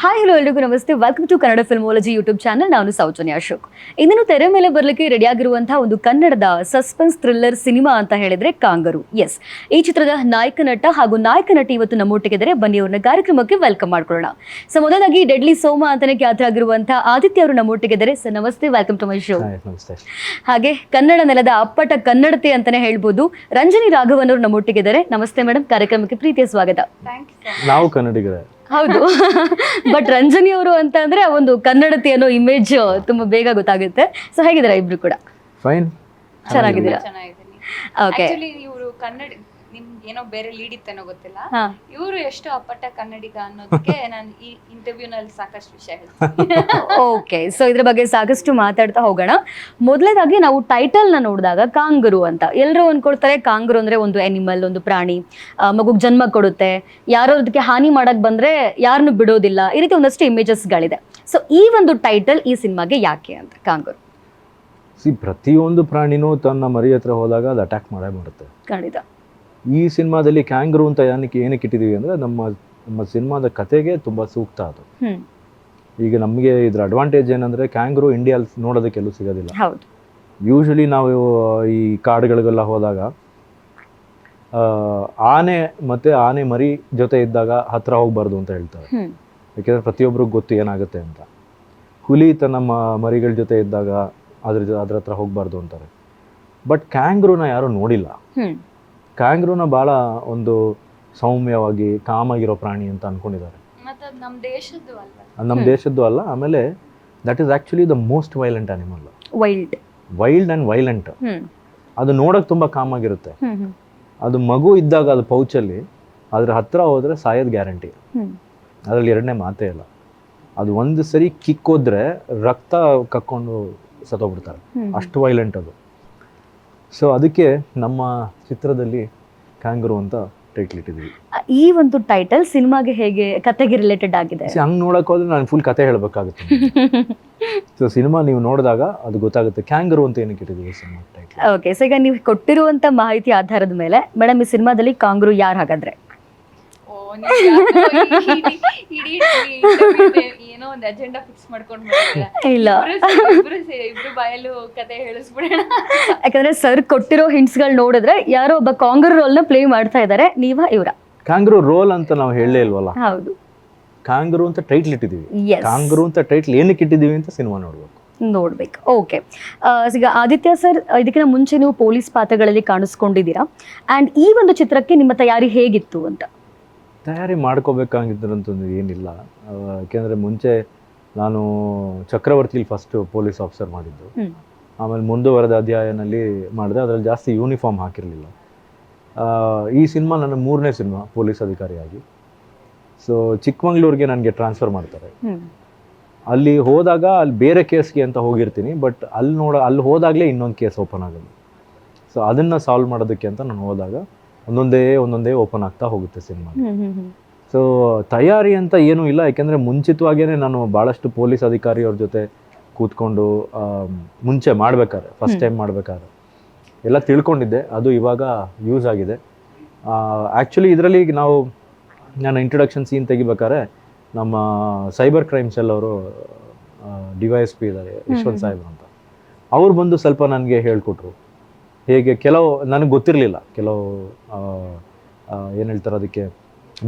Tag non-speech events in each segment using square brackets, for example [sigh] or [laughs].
Hi hello ಎಲ್ರಿಗೂ ನಮಸ್ತೆ. Welcome to Kannada filmology YouTube channel ನಾನು ಸೌಜನ್ಯ ಅಶೋಕ್. ಇಂದಿನ ತೆರೆ ಮೇಲೆ ಬರಲಿಕ್ಕೆ ರೆಡಿಯಾಗಿರುವಂತಹ ಒಂದು ಕನ್ನಡದ ಸಸ್ಪೆನ್ಸ್ ಥ್ರಿಲ್ಲರ್ ಸಿನಿಮಾ ಅಂತ ಹೇಳಿದ್ರೆ ಕಾಂಗರು. ಎಸ್ ಈ ಚಿತ್ರದ ನಾಯಕ ನಟ ಹಾಗೂ ನಾಯಕ ನಟಿ ಇವತ್ತು ನಮ್ಮೊಟ್ಟಿಗಿದ್ದಾರೆ ಬನ್ನಿ ಅವ್ರನ್ನ ಕಾರ್ಯಕ್ರಮಕ್ಕೆ ವೆಲ್ಕಮ್ ಮಾಡ್ಕೊಳ್ಳೋಣ. ಸೊ ಮೊದಲಾಗಿ ಡೆಡ್ಲಿ ಸೋಮ ಅಂತಾನೆ ಖ್ಯಾತ ಆಗಿರುವಂತಹ ಆದಿತ್ಯ ಅವರು ನಮ್ಮೊಟ್ಟಿಗಿದ್ದಾರೆ ಸರ್ ನಮಸ್ತೆ. Welcome to my show hi ನಮಸ್ತೆ. ಹಾಗೆ ಕನ್ನಡ ನೆಲದ ಅಪ್ಪಟ ಕನ್ನಡತೆ ಅಂತಾನೆ ಹೇಳ್ಬೋದು. ರಂಜನಿ ರಾಘವನ್ ಅವರು ನಮ್ಮೊಟ್ಟಿಗಿದ್ದಾರೆ ನಮಸ್ತೆ ಮೇಡಮ್ ಕಾರ್ಯಕ್ರಮಕ್ಕೆ ಪ್ರೀತಿಯ ಸ್ವಾಗತ. ನಾವು ಕನ್ನಡಿಗರೇ. ಹೌದು. ಬಟ್ ರಂಜನಿ ಅವರು ಅಂತ ಅಂದ್ರೆ ಒಂದು ಕನ್ನಡತಿ ಅನ್ನೋ ಇಮೇಜ್ ತುಂಬಾ ಬೇಗ ಗೊತ್ತಾಗುತ್ತೆ. ಸೊ ಹೇಗಿದ್ದೀರಾ ಇಬ್ರು ಕೂಡ? ಫೈನ್ ಚೆನ್ನಾಗಿದ್ದೀರಾ? ಓಕೆ ಇವರು ಕನ್ನಡ ಏನೋ ಬೇರೆ ಲೀಡ್ ಇತ್ತೇನೋ ಗೊತ್ತಿಲ್ಲ ಇವರು ಎಷ್ಟು ಅಪ್ಪಟ ಕನ್ನಡಿಗ ಅನ್ನೋದಕ್ಕೆ [laughs] ನಾನು ಈ ಇಂಟರ್ವ್ಯೂ ನಲ್ಲಿ ಸಾಕಷ್ಟು ವಿಷಯ ಹೇಳ್ತೀನಿ. [laughs] ಓಕೆ ಸೊ ಇದ್ರ ಬಗ್ಗೆ ಸಾಕಷ್ಟು ಮಾತಾಡ್ತಾ ಹೋಗೋಣ. ಮೊದಲನೇದಾಗಿ ನಾವು ಟೈಟಲ್ನ ನೋಡಿದಾಗ ಕಾಂಗರು ಅಂತ. ಎಲ್ಲರೂ ಅನ್ಕೊಳ್ತಾರೆ ಕಾಂಗರು ಅಂದ್ರೆ ಒಂದು ಅನಿಮಲ್ ಒಂದು ಪ್ರಾಣಿ. ಆ, ಮಗುಗ್ ಜನ್ಮ ಕೊಡುತ್ತೆ. ಯಾರೋ ಅದಕ್ಕೆ ಹಾನಿ ಮಾಡಕ್ ಬಂದ್ರೆ ಯಾರನ್ನು ಬಿಡೋದಿಲ್ಲ. ಈ ರೀತಿ ಒಂದಷ್ಟು ಇಮೇಜಸ್ಗಳಿದೆ ಸೊ ಈ ಒಂದು ಟೈಟಲ್ ಈ ಸಿನಿಮಾಗೆ ಯಾಕೆ ಅಂತ ಕಾಂಗರು? ಸಿ ಪ್ರತಿಯೊಂದು ಪ್ರಾಣಿನೂ ತನ್ನ ಮರಿ ಹತ್ರ ಹೋದಾಗ ಅದು ಅಟ್ಯಾಕ್ ಮಾಡೇ ಮಾಡುತ್ತೆ ಖಂಡಿತ. ಈ ಸಿನಿಮಾದಲ್ಲಿ ಕ್ಯಾಂಗ್ರು ಅಂತ ಏನಕ್ಕೆ ಏನಕ್ಕೆ ಇಟ್ಟಿದ್ದೀವಿ ಅಂದರೆ ನಮ್ಮ ನಮ್ಮ ಸಿನಿಮಾದ ಕತೆಗೆ ತುಂಬ ಸೂಕ್ತ ಅದು. ಈಗ ನಮಗೆ ಇದ್ರ ಅಡ್ವಾಂಟೇಜ್ ಏನಂದರೆ ಕ್ಯಾಂಗ್ರೂ ಇಂಡಿಯಲ್ಲಿ ನೋಡೋದಕ್ಕೆ ಎಲ್ಲೂ ಸಿಗೋದಿಲ್ಲ. ಯೂಶಲಿ ನಾವು ಈ ಕಾಡುಗಳಿಗೆಲ್ಲ ಹೋದಾಗ ಆನೆ ಮತ್ತು ಆನೆ ಮರಿ ಜೊತೆ ಇದ್ದಾಗ ಹತ್ರ ಹೋಗ್ಬಾರ್ದು ಅಂತ ಹೇಳ್ತಾರೆ. ಯಾಕೆಂದ್ರೆ ಪ್ರತಿಯೊಬ್ಬರಿಗೂ ಗೊತ್ತು ಏನಾಗುತ್ತೆ ಅಂತ. ಹುಲಿ ತನ್ನ ನಮ್ಮ ಮರಿಗಳ ಜೊತೆ ಇದ್ದಾಗ ಅದ್ರ ಅದ್ರ ಹತ್ರ ಹೋಗಬಾರ್ದು ಅಂತಾರೆ. ಬಟ್ ಕ್ಯಾಂಗ್ರೂನ ಯಾರು ನೋಡಿಲ್ಲ. ಕ್ಯಾಂಗ್ರೂನ ಭಾಳ ಒಂದು ಸೌಮ್ಯವಾಗಿ ಕಾಮಾಗಿರೋ ಪ್ರಾಣಿ ಅಂತ ಅನ್ಕೊಂಡಿದ್ದಾರೆ. ಮತ್ತೆ ನಮ್ಮ ದೇಶದ್ದು ಅಲ್ಲ ನಮ್ಮ ದೇಶದ್ದು ಅಲ್ಲ ಆಮೇಲೆ that is actually the most violent animal wild wild and violent ಅದು ನೋಡೋಕೆ ತುಂಬ ಕಾಮಾಗಿರುತ್ತೆ. ಹ್ಮ್ ಹ್ಮ್. ಅದು ಮಗು ಇದ್ದಾಗ ಅದು ಪೌಚಲ್ಲಿ ಅದ್ರ ಹತ್ರ ಹೋದ್ರೆ ಸಾಯೋದು ಗ್ಯಾರಂಟಿ ಅದರಲ್ಲಿ ಎರಡನೇ ಮಾತೇ ಇಲ್ಲ. ಅದು ಒಂದು ಸರಿ ಕಿಕ್ಕೋದ್ರೆ ರಕ್ತ ಕಕ್ಕೊಂಡು ಸತ್ತೋಗ್ಬಿಡ್ತಾರೆ. ಅಷ್ಟು ವೈಲೆಂಟ್ ಅದು. ಸೊ ಅದಕ್ಕೆ ನಮ್ಮ ಚಿತ್ರದಲ್ಲಿ ಕ್ಯಾಂಗರು ಅಂತ ಟೈಟ್ಲ್ ಇಟ್ಟಿದ್ದೀವಿ. ಈ ಒಂದು ಟೈಟಲ್ ಸಿನಿಮಾಗೆ ಹೇಗೆ ಕತೆಗೆ ರಿಲೇಟೆಡ್ ಆಗಿದೆ? ಹಂಗೆ ನೋಡಕ್ಕೆ ಹೋದ್ರೆ ನಾನು ಫುಲ್ ಕತೆ ಹೇಳಬೇಕಾಗುತ್ತೆ ಸೊ [laughs] ಸಿನಿಮಾ ನೀವು ನೋಡಿದಾಗ ಅದು ಗೊತ್ತಾಗುತ್ತೆ ಕ್ಯಾಂಗರು ಅಂತ ಏನಕ್ಕೆ ಇಟ್ಟಿದ್ದೀವಿ ಸಿನಿಮಾ ಟೈಟಲ್ ಓಕೆ ಸೊ ಈಗ ನೀವು ಕೊಟ್ಟಿರುವಂತ ಮಾಹಿತಿ ಆಧಾರದ ಮೇಲೆ ಮೇಡಮ್ ಈ ಸಿನಿಮಾದಲ್ಲಿ ಕಾಂಗ್ರು ಯಾರು ಹಾಗಾದ್ರೆ? ಓ ನೀವು ಈ- ಇಡೀ- ಇಡೀ interview ಗೆ ಏನೋ ಒಂದು ಅಜೆಂಡಾ ಫಿಕ್ಸ್ ಮಾಡ್ಕೊಂಡು. ಇಲ್ಲ. ಇಬ್ರು ಬಾಯಲ್ಲೂ ಕತೆ ಹೇಳಿಸ್ಬಿಡೋಣ. ಯಾಕಂದ್ರೆ ಸರ್ ಕೊಟ್ಟಿರೋ ಹಿಂಟ್ಸ್ಗಳು ನೋಡಿದ್ರೆ ಯಾರೋ ಒಬ್ಬ ಕಾಂಗ್ರೂ ರೋಲ್ನ ಪ್ಲೇ ಮಾಡ್ತಾ ಇದ್ದಾರೆ ನೀವ ಇವರ. ಕಾಂಗ್ರೂ ರೋಲ್ ಅಂತ ನಾವು ಹೇಳಲೇ ಇಲ್ವಲ್ಲ? ಹೌದು. ಕಾಂಗ್ರೂ ಅಂತ ಟೈಟ್ಲ್ ಇಟ್ಟಿದ್ದೀವಿ. ಕಾಂಗ್ರೂ ಕಾಂಗರು ಅಂತ ಟೈಟ್ಲ್ ಏನಕ್ಕೆ ಇಟ್ಟಿದ್ದೀವಿ ಅಂತ ಸಿನಿಮಾ ನೋಡ್ಬೇಕು. ನೋಡ್ಬೇಕು. ಓಕೆ ಈಗ ಆದಿತ್ಯ ಸರ್ ಇದಕ್ಕಿಂತ ಮುಂಚೆ ನೀವು ಪೊಲೀಸ್ ಪಾತ್ರಗಳಲ್ಲಿ ಕಾಣಿಸ್ಕೊಂಡಿದ್ದೀರಾ? ಅಂಡ್ ಈ ಒಂದು ಚಿತ್ರಕ್ಕೆ ನಿಮ್ಮ ತಯಾರಿ ಹೇಗಿತ್ತು ಅಂತ? ತಯಾರಿ ಮಾಡ್ಕೋಬೇಕಾಗಿದ್ದಂಥದ್ದು ಏನಿಲ್ಲ. ಯಾಕೆಂದರೆ ಮುಂಚೆ ನಾನು ಚಕ್ರವರ್ತಿಲಿ ಫಸ್ಟ್ ಪೊಲೀಸ್ ಆಫೀಸರ್ ಮಾಡಿದ್ದು. ಆಮೇಲೆ ಮುಂದುವರೆದ ಅಧ್ಯಾಯನಲ್ಲಿ ಮಾಡಿದೆ ಅದರಲ್ಲಿ ಜಾಸ್ತಿ ಯೂನಿಫಾರ್ಮ್ ಹಾಕಿರಲಿಲ್ಲ. ಈ ಸಿನಿಮಾ ನನ್ನ ಮೂರನೇ ಸಿನಿಮಾ ಪೊಲೀಸ್ ಅಧಿಕಾರಿಯಾಗಿ. ಸೊ ಚಿಕ್ಕಮಂಗ್ಳೂರಿಗೆ ನನಗೆ ಟ್ರಾನ್ಸ್ಫರ್ ಮಾಡ್ತಾರೆ. ಅಲ್ಲಿ ಹೋದಾಗ ಅಲ್ಲಿ ಬೇರೆ ಕೇಸ್ಗೆ ಅಂತ ಹೋಗಿರ್ತೀನಿ ಬಟ್ ಅಲ್ಲಿ ನೋಡ ಅಲ್ಲಿ ಹೋದಾಗಲೇ ಇನ್ನೊಂದು ಕೇಸ್ ಓಪನ್ ಆಗೋದು. ಸೊ ಅದನ್ನು ಸಾಲ್ವ್ ಮಾಡೋದಕ್ಕೆ ಅಂತ ನಾನು ಹೋದಾಗ ಒಂದೊಂದೇ ಒಂದೊಂದೇ ಓಪನ್ ಆಗ್ತಾ ಹೋಗುತ್ತೆ ಸಿನಿಮಾ. ಸೊ ತಯಾರಿ ಅಂತ ಏನೂ ಇಲ್ಲ ಯಾಕೆಂದರೆ ಮುಂಚಿತವಾಗಿಯೇ ನಾನು ಭಾಳಷ್ಟು ಪೊಲೀಸ್ ಅಧಿಕಾರಿಯವ್ರ ಜೊತೆ ಕೂತ್ಕೊಂಡು ಮುಂಚೆ ಮಾಡ್ಬೇಕಾದ್ರೆ ಫಸ್ಟ್ ಟೈಮ್ ಮಾಡ್ಬೇಕಾದ್ರೆ. ಎಲ್ಲ ತಿಳ್ಕೊಂಡಿದ್ದೆ ಅದು ಇವಾಗ ಯೂಸ್ ಆಗಿದೆ. ಆ್ಯಕ್ಚುಲಿ ಇದರಲ್ಲಿ ನಾವು ನಾನು ಇಂಟ್ರೊಡಕ್ಷನ್ ಸೀನ್ ತೆಗಿಬೇಕಾದ್ರೆ ನಮ್ಮ ಸೈಬರ್ ಕ್ರೈಮ್ ಸೆಲ್ ಅವರು ಡಿ ವೈ ಎಸ್ ಪಿ ಇದ್ದಾರೆ ಯಶವಂತ್ ಸಾಹೇಬ್ ಸಾಹೇಬ್ರು ಅಂತ. ಅವ್ರು ಬಂದು ಸ್ವಲ್ಪ ನನಗೆ ಹೇಳ್ಕೊಟ್ರು. ಹೇಗೆ ಕೆಲವು ನನಗೆ ಗೊತ್ತಿರಲಿಲ್ಲ. ಕೆಲವು ಏನು ಹೇಳ್ತಾರೆ ಅದಕ್ಕೆ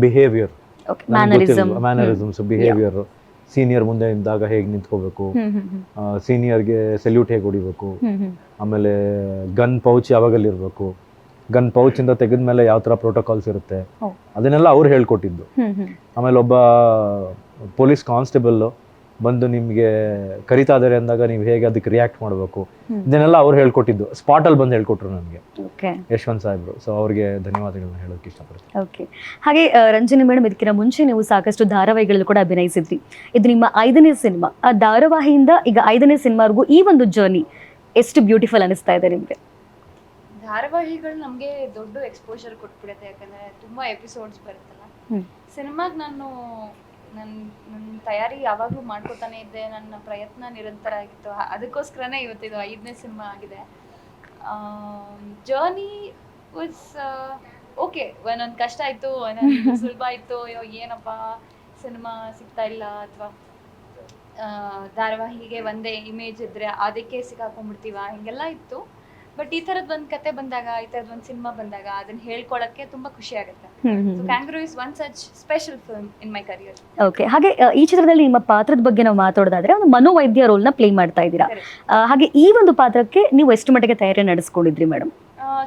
ಬಿಹೇವಿಯರ್ ಮ್ಯಾನರಿಸಮ್ಸ್ ಬಿಹೇವಿಯರ್ ಸೀನಿಯರ್ ಮುಂದೆ ಇದ್ದಾಗ ಹೇಗೆ ನಿಂತ್ಕೋಬೇಕು? ಸೀನಿಯರ್ಗೆ ಸೆಲ್ಯೂಟ್ ಹೇಗೆ ಹೊಡಿಬೇಕು? ಆಮೇಲೆ ಗನ್ ಪೌಚ್ ಯಾವಾಗಲ್ಲಿರಬೇಕು? ಗನ್ ಪೌಚಿಂದ ತೆಗೆದ ಮೇಲೆ ಯಾವ ಥರ ಪ್ರೋಟೋಕಾಲ್ಸ್ ಇರುತ್ತೆ? ಅದನ್ನೆಲ್ಲ ಅವ್ರು ಹೇಳ್ಕೊಟ್ಟಿದ್ದು. ಆಮೇಲೆ ಒಬ್ಬ ಪೊಲೀಸ್ ಕಾನ್ಸ್ಟೇಬಲ್ಲು ಬಂದು ನಿಮಗೆ ಕರಿತಾ ಇದ್ದಾರೆ ಅಂದಾಗ ನೀವು ಹೇಗೆ ಅದಕ್ಕೆ ರಿಯಾಕ್ಟ್ ಮಾಡಬೇಕು. ಇದನ್ನೆಲ್ಲ ಅವ್ರು ಹೇಳ್ಕೊಟ್ಟಿದ್ದು. ಸ್ಪಾಟಲ್ಲಿ ಬಂದು ಹೇಳ್ಕೊಟ್ರು ನನಗೆ. ಓಕೆ ಯಶವಂತ್ ಸಾಹೇಬ್ರು. ಸೊ ಅವ್ರಿಗೆ ಧನ್ಯವಾದಗಳನ್ನ ಹೇಳೋಕೆ ಇಷ್ಟಪಡ್ತೀನಿ. ಓಕೆ ಹಾಗೆ ರಂಜನಿ ಮೇಡಮ್ ಇದಕ್ಕಿಂತ ಮುಂಚೆ ನೀವು ಸಾಕಷ್ಟು ಧಾರಾವಾಹಿಗಳಲ್ಲಿ ಕೂಡ ಅಭಿನಯಿಸಿದ್ರಿ. ಇದು ನಿಮ್ಮ ಐದನೇ ಸಿನಿಮಾ. ಆ ಧಾರಾವಾಹಿಯಿಂದ ಈಗ ಐದನೇ ಸಿನಿಮಾವರೆಗೂ ಈ ಒಂದು ಜರ್ನಿ ಎಷ್ಟು ಬ್ಯೂಟಿಫುಲ್ ಅನಿಸ್ತಾ ಇದೆ ನಿಮಗೆ? ಧಾರಾವಾಹಿಗಳು ನಮಗೆ ದೊಡ್ಡ ಎಕ್ಸ್ಪೋಜರ್ ಕೊಟ್ಬಿಡುತ್ತೆ. ಯಾಕಂದ್ರೆ ತುಂಬಾ ಎಪಿಸೋಡ್ಸ್ ಬರುತ್ತಲ್ಲ. ಸಿನಿಮಾಗೆ ನಾನು ನನ್ನ ನನ್ನ ತಯಾರಿ ಯಾವಾಗಲೂ ಮಾಡ್ಕೋತಾನೆ ಇದ್ದೆ ನನ್ನ ಪ್ರಯತ್ನ ನಿರಂತರ ಆಗಿತ್ತು. ಅದಕ್ಕೋಸ್ಕರನೇ ಇವತ್ತು ಇವತ್ತಿದು ಐದನೇ ಸಿನಿಮಾ ಆಗಿದೆ. ಜರ್ನಿ ವಾಸ್ ಓಕೆ ಒಂದೊಂದು ಕಷ್ಟ ಆಯ್ತು ಒಂದೊಂದು [laughs] ಸುಲಭ ಇತ್ತು ಅಯ್ಯೋ ಏನಪ್ಪ ಸಿನಿಮಾ ಸಿಗ್ತಾ ಇಲ್ಲ ಅಥವಾ ಧಾರಾವಾಹಿಗೆ ಒಂದೇ ಇಮೇಜ್ ಇದ್ರೆ ಅದಕ್ಕೆ ಸಿಕ್ಕಾಕೊಂಡ್ಬಿಡ್ತೀವ? ಹಿಂಗೆಲ್ಲ ಇತ್ತು. ಬಟ್ ಈ ತರದ್ ಒಂದ್ ಕತೆ ಬಂದಾಗ ಈ ತರದ್ ಒಂದ್ ಸಿನಿಮಾ ಬಂದಾಗ ಅದನ್ನ ಹೇಳ್ಕೊಳಕ್ಕೆ ತುಂಬಾ ಖುಷಿ ಆಗುತ್ತೆ. Kangaroo is one such special film in my career okay ಹಾಗೆ ಈ ಚಿತ್ರದಲ್ಲಿ ನಿಮ್ಮ ಪಾತ್ರದ ಬಗ್ಗೆ ನಾವು ಮಾತಾಡೋದಾದ್ರೆ ಒಂದು ಮನೋವೈದ್ಯ ರೋಲ್ನ ಪ್ಲೇ ಮಾಡ್ತಾ ಇದ್ದೀರಾ. ಹಾಗೆ ಈ ಒಂದು ಪಾತ್ರಕ್ಕೆ ನೀವು ಎಷ್ಟು ಮಟ್ಟಿಗೆ ತಯಾರಿ ನಡೆಸ್ಕೊಂಡಿದ್ರಿ ಮೇಡಮ್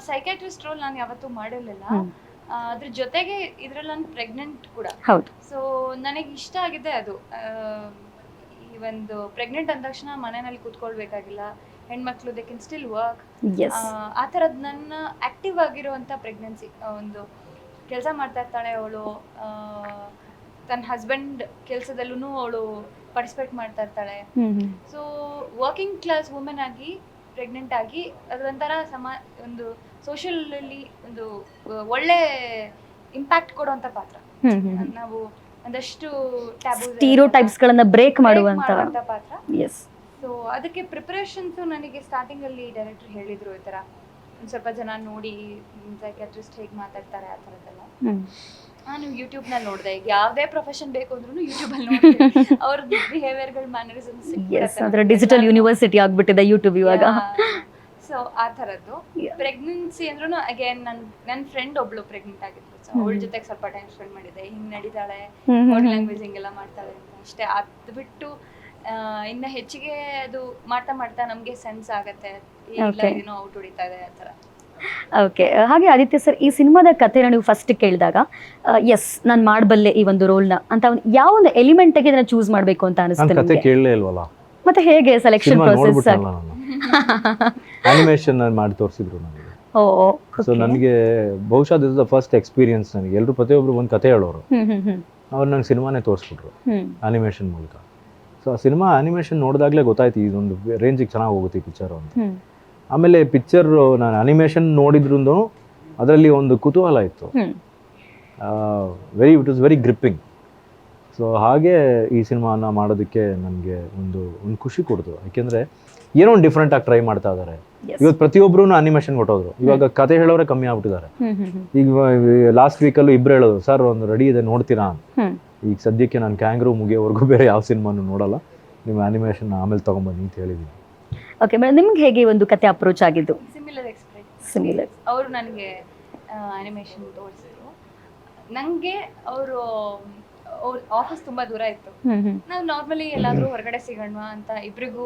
ಸೈಕ್ಯಾಟ್ರಿಸ್ಟ್ ರೋಲ್ ನಾನು ಯಾವತ್ತೂ ಮಾಡಿರಲಿಲ್ಲ. ಅದ್ರ ಜೊತೆಗೆ ಇದ್ರಲ್ಲಿ ನಾನು ಪ್ರೆಗ್ನೆಂಟ್ ಕೂಡ. ಹೌದು. ಸೊ ನನಗೆ ಇಷ್ಟ ಆಗಿದೆ ಅದು. ಈ ಒಂದು ಪ್ರೆಗ್ನೆಂಟ್ ಅಂದ ತಕ್ಷಣ ಮನೆಯಲ್ಲಿ ಕೂತ್ಕೊಳ್ಬೇಕಾಗಿಲ್ಲ. ಹೆಣ್ಮಕ್ಳು ದೇ ಕೆನ್ ಸ್ಟಿಲ್ ವರ್ಕ್ ಆ ಥರದ್ ನನ್ನ ಆಕ್ಟಿವ್ ಆಗಿರುವಂಥ ಪ್ರೆಗ್ನೆನ್ಸಿ ಒಂದು ಕೆಲಸ ಮಾಡ್ತಾ ಇರ್ತಾಳೆ ಅವಳು. ತನ್ನ ಹಸ್ಬೆಂಡ್ ಕೆಲಸದಲ್ಲೂ ಅವಳು ಪಾರ್ಟಿಸಿಪೇಟ್ ಮಾಡ್ತಾ ಇರ್ತಾಳೆ. ಸೊ ವರ್ಕಿಂಗ್ ಕ್ಲಾಸ್ ವುಮೆನ್ ಆಗಿ ಪ್ರೆಗ್ನೆಂಟ್ ಆಗಿ ಅದೊಂಥರ ಸಮ ಒಂದು ಸೋಷಿಯಲಲ್ಲಿ ಒಂದು ಒಳ್ಳೆ ಇಂಪ್ಯಾಕ್ಟ್ ಕೊಡುವಂಥ ಪಾತ್ರ. ನಾವು ಒಂದಷ್ಟು ಸ್ಟೀರೋ ಟೈಪ್ಸ್ ಗಳನ್ನ ಬ್ರೇಕ್ ಮಾಡುವಂತ ಪಾತ್ರ. ಎಸ್ ಸೊ ಅದಕ್ಕೆ ಪ್ರಿಪ್ರೇಷನ್ಸು ನನಗೆ ಸ್ಟಾರ್ಟಿಂಗ್ ಅಲ್ಲಿ ಡೈರೆಕ್ಟರ್ ಹೇಳಿದ್ರು ಈ ತರ. ಒಂದ್ ಸ್ವಲ್ಪ ಜನ ನೋಡಿ ಸೈಕ್ಯಾಟ್ರಿಸ್ಟ್ ಹೇಗೆ ಮಾತಾಡ್ತಾರೆ ಆ ಥರದ್ದೆಲ್ಲ ನಾನು ಯೂಟ್ಯೂಬ್ನಲ್ಲಿ ನೋಡಿದೆ. ಈಗ ಯಾವುದೇ ಪ್ರೊಫೆಷನ್ ಬೇಕು ಅಂದ್ರೂ ಯೂಟ್ಯೂಬ್ ಅಲ್ಲಿ ನೋಡ್ತೀನಿ ಅವ್ರ ಬಿಹೇವಿಯರ್ಗಳು ಮ್ಯಾನರಿಸಮ್ಸ್ ಎಸ್ ಅಂದ್ರೆ ಡಿಜಿಟಲ್ ಯೂನಿವರ್ಸಿಟಿ ಆಗ್ಬಿಟ್ಟಿದೆ ಯೂಟ್ಯೂಬ್ ಇವಾಗ. ಸೊ [laughs] ಆ ಥರದ್ದು. ಪ್ರೆಗ್ನೆನ್ಸಿ ಅಂದ್ರೂ ಅಗೇನ್ ನನ್ನ ನನ್ನ ಫ್ರೆಂಡ್ ಒಬ್ಳು ಪ್ರೆಗ್ನೆಂಟ್ ಆಗಿದ್ರು ಸೊ ಅವಳ. ಜೊತೆಗೆ ಸ್ವಲ್ಪ ಟೈಮ್ ಸ್ಪೆಂಡ್ ಮಾಡಿದೆ. ಹಿಂಗೆ ನಡೀತಾಳೆ. ಲ್ಯಾಂಗ್ವೇಜ್ ಹಿಂಗೆಲ್ಲ ಮಾಡ್ತಾಳೆ ಅಂತ. ಅಷ್ಟೇ. ಅದು ಬಿಟ್ಟು ಇನ್ನ ಹೆಚ್ಚಿಗೆ ಅದು ಮಾಡ್ತಾ ಮಾಡ್ತಾ ನಮ್ಗೆ ಸೆನ್ಸ್ ಆಗತ್ತೆ. ಇಲ್ಲ Okay. ಏನೋ ಔಟ್ ಹೊಡಿತಾ ಇದೆ ಆ ಥರ. ಓಕೆ ಹಾಗೆ ಆದಿತ್ಯ ಸರ್ ಈ ಸಿನಿಮಾದ ಕಥೆನ ನೀವು ಫಸ್ಟ್ ಕೇಳಿದಾಗ ಎಸ್ ನಾನು ಮಾಡಬಲ್ಲೆ ಈ ಒಂದು ರೋಲ್ನ ಅಂತ ಒಂದು ಯಾವ ಒಂದು ಎಲಿಮೆಂಟ್ಗೆ ಇದನ್ನ ಚೂಸ್ ಮಾಡಬೇಕು ಅಂತ ನಾನು ಅನಿಸ್ತು ಕತೆ ನಿಮಗೆ? ಕೇಳಲೇ ಇಲ್ವಲ್ಲ? ಮತ್ತೆ ಹೇಗೆ ಸೆಲೆಕ್ಷನ್ ಪ್ರೋಸೆಸ್ ಸರ್ ನೋಡ್ಬಿಟ್ಟಲ್ಲ ನಾನು. ಅನಿಮೇಷನ್ ಮಾಡಿ ತೋರಿಸಿದ್ರು ನನಗೆ. [laughs] ಓ ಸೊ ನನಗೆ ಬಹುಶಃ ದಿಸ್ ದ ಫಸ್ಟ್ ಎಕ್ಸ್ಪೀರಿಯನ್ಸ್ ನನಗೆ. ಎಲ್ಲರೂ ಪ್ರತಿಯೊಬ್ಬರು ಒಂದು ಕಥೆ ಹೇಳೋರು. ಹ್ಮ್ ಹ್ಮ್ ಹ್ಮ್. ಅವ್ರು ನಂಗೆ ಸಿನಿಮಾನೇ ತೋರಿಸ್ಬಿಟ್ರು. ಹ್ಮ್. ಅನಿಮೇಷನ್ ಮೂಲಕ. ಸೊ ಆ ಸಿನಿಮಾ ಅನಿಮೇಷನ್ ನೋಡಿದಾಗಲೇ ಗೊತ್ತಾಯ್ತು ಇದೊಂದು ರೇಂಜಿಗೆ ಚೆನ್ನಾಗಿ ಹೋಗುತ್ತೆ ಈ ಪಿಕ್ಚರು ಅಂತ ಆಮೇಲೆ ಪಿಕ್ಚರ್ ನಾನು ಅನಿಮೇಷನ್ ನೋಡಿದ್ರು ಅದರಲ್ಲಿ ಒಂದು ಕುತೂಹಲ ಇತ್ತು. Very it is very gripping so ಹಾಗೆ ಈ ಸಿನಿಮಾನ ಮಾಡೋದಕ್ಕೆ ನನಗೆ ಒಂದು ಒಂದು ಖುಷಿ ಕೊಡ್ತು. ಯಾಕೆಂದರೆ ಏನೋ ಒಂದು ಡಿಫ್ರೆಂಟ್ ಆಗಿ ಟ್ರೈ ಮಾಡ್ತಾ ಇದ್ದಾರೆ ಇವತ್ತು ಪ್ರತಿಯೊಬ್ಬರೂ ಅನಿಮೇಷನ್ ಕೊಟ್ಟೋದ್ರು. ಇವಾಗ ಕತೆ ಹೇಳೋರೆ ಕಮ್ಮಿ ಆಗ್ಬಿಟ್ಟಿದ್ದಾರೆ ಈಗ ಲಾಸ್ಟ್ ವೀಕಲ್ಲೂ ಇಬ್ರು ಹೇಳೋದು ಸರ್ ಒಂದು ರೆಡಿ ಇದೆ ನೋಡ್ತೀರಾ? ಈಗ ಸದ್ಯಕ್ಕೆ ನಾನು ಕ್ಯಾಂಗ್ರೂ ಮುಗಿಯೋವರೆಗೂ ಬೇರೆ ಯಾವ ಸಿನಿಮಾನು ನೋಡಲ್ಲ. ನಿಮ್ಮ ಆ್ಯನಿಮೇಷನ್ ಆಮೇಲೆ ತೊಗೊಂಬನ್ನಿ ಅಂತ ಹೇಳಿದ್ದೀನಿ ಓಕೆ ಮೇಡಮ್ ನಿಮ್ಗೆ ಹೇಗೆ ಒಂದು ಕತೆ ಅಪ್ರೋಚ್ ಆಗಿದ್ದು? ಸಿಮಿಲರ್ ಎಕ್ಸ್ಪೀರಿಯನ್ಸ್ ಸಿಮಿಲರ್ ಅವರು ನನಗೆ ಆ್ಯನಿಮೇಷನ್ ತೋರಿಸಿದ್ರು. ನನಗೆ ಅವರು ಆಫೀಸ್ ತುಂಬಾ ದೂರ ಇತ್ತು. ನಾವು ನಾರ್ಮಲಿ ಎಲ್ಲಾದ್ರೂ ಹೊರಗಡೆ ಸಿಗೋಣ ಅಂತ ಇಬ್ರಿಗೂ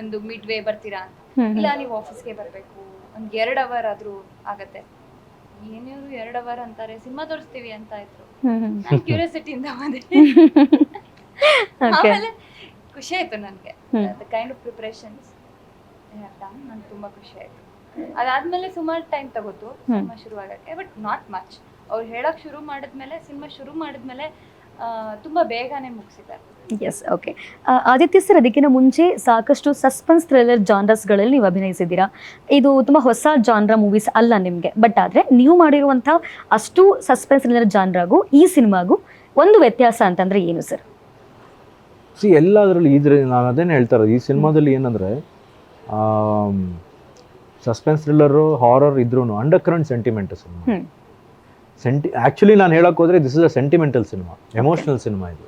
ಒಂದು ಮಿಡ್ ವೇ ಬರ್ತೀರಾ ಅಂತ. ಇಲ್ಲ ನೀವು ಆಫೀಸ್ಗೆ ಬರಬೇಕು. ಒಂದು ಎರಡು ಅವರ್ ಆದ್ರೂ ಆಗತ್ತೆ. ಏನಿವ್ರು ಎರಡು ಅವರ್ ಅಂತಾರೆ ಸಿನಿಮಾ ತೋರಿಸ್ತೀವಿ ಅಂತ ಇದ್ರು. ಕ್ಯೂರಿಯಾಸಿಟಿಯಿಂದ ಬಂದೆ. [laughs] ಓಕೆ ಆಮೇಲೆ ಖುಷಿ ಆಯ್ತು ನನಗೆ. ದ ಕೈಂಡ್ ಆಫ್ ಪ್ರಿಪ್ರೇಷನ್ಸ್ ನಂಗೆ ತುಂಬಾ ಖುಷಿ ಆಯ್ತು. ಅದಾದ್ಮೇಲೆ ಸುಮಾರು ಟೈಮ್ ತಗೋತು. ಸಿನಿಮಾ ಶುರು ಆಗಕ್ಕೆ ಬಟ್ ನಾಟ್ ಮಚ್ ಅವ್ರು ಹೇಳಕ್ ಶುರು ಮಾಡಿದ್ಮೇಲೆ ಸಿನಿಮಾ ಶುರು ಮಾಡಿದ್ಮೇಲೆ ತುಂಬಾ ಬೇಗನೆ ಮುಗಿಸಿದ್ದಾರೆ ಎಸ್ ಓಕೆ ಆದಿತ್ಯ ಸರ್ ಅದಕ್ಕಿಂತ ಮುಂಚೆ ಸಾಕಷ್ಟು ಸಸ್ಪೆನ್ಸ್ ಥ್ರಿಲ್ಲರ್ ಜಾನ್ರಸ್ಗಳಲ್ಲಿ ನೀವು ಅಭಿನಯಿಸಿದ್ದೀರಾ? ಇದು ತುಂಬ ಹೊಸ ಜಾನ್ರ ಮೂವೀಸ್ ಅಲ್ಲ ನಿಮಗೆ. ಬಟ್ ಆದರೆ ನೀವು ಮಾಡಿರುವಂಥ ಅಷ್ಟು ಸಸ್ಪೆನ್ಸ್ ಥ್ರಿಲ್ಲರ್ ಜಾನ್ರಾಗೂ ಈ ಸಿನಿಮಾಗೂ ಒಂದು ವ್ಯತ್ಯಾಸ ಅಂತಂದರೆ ಏನು ಸರ್? ಸಿ ಎಲ್ಲದರಲ್ಲಿ ಇದ್ರೆ ನಾನು ಅದೇನು ಹೇಳ್ತಾರೆ ಈ ಸಿನಿಮಾದಲ್ಲಿ ಏನಂದರೆ ಸಸ್ಪೆನ್ಸ್ ಥ್ರಿಲ್ಲರು ಹಾರರ್ ಇದ್ರೂ under current sentiment cinema. Senti actually ನಾನು ಹೇಳೋಕೆ ಹೋದರೆ this is a sentimental cinema emotional cinema ಇದು.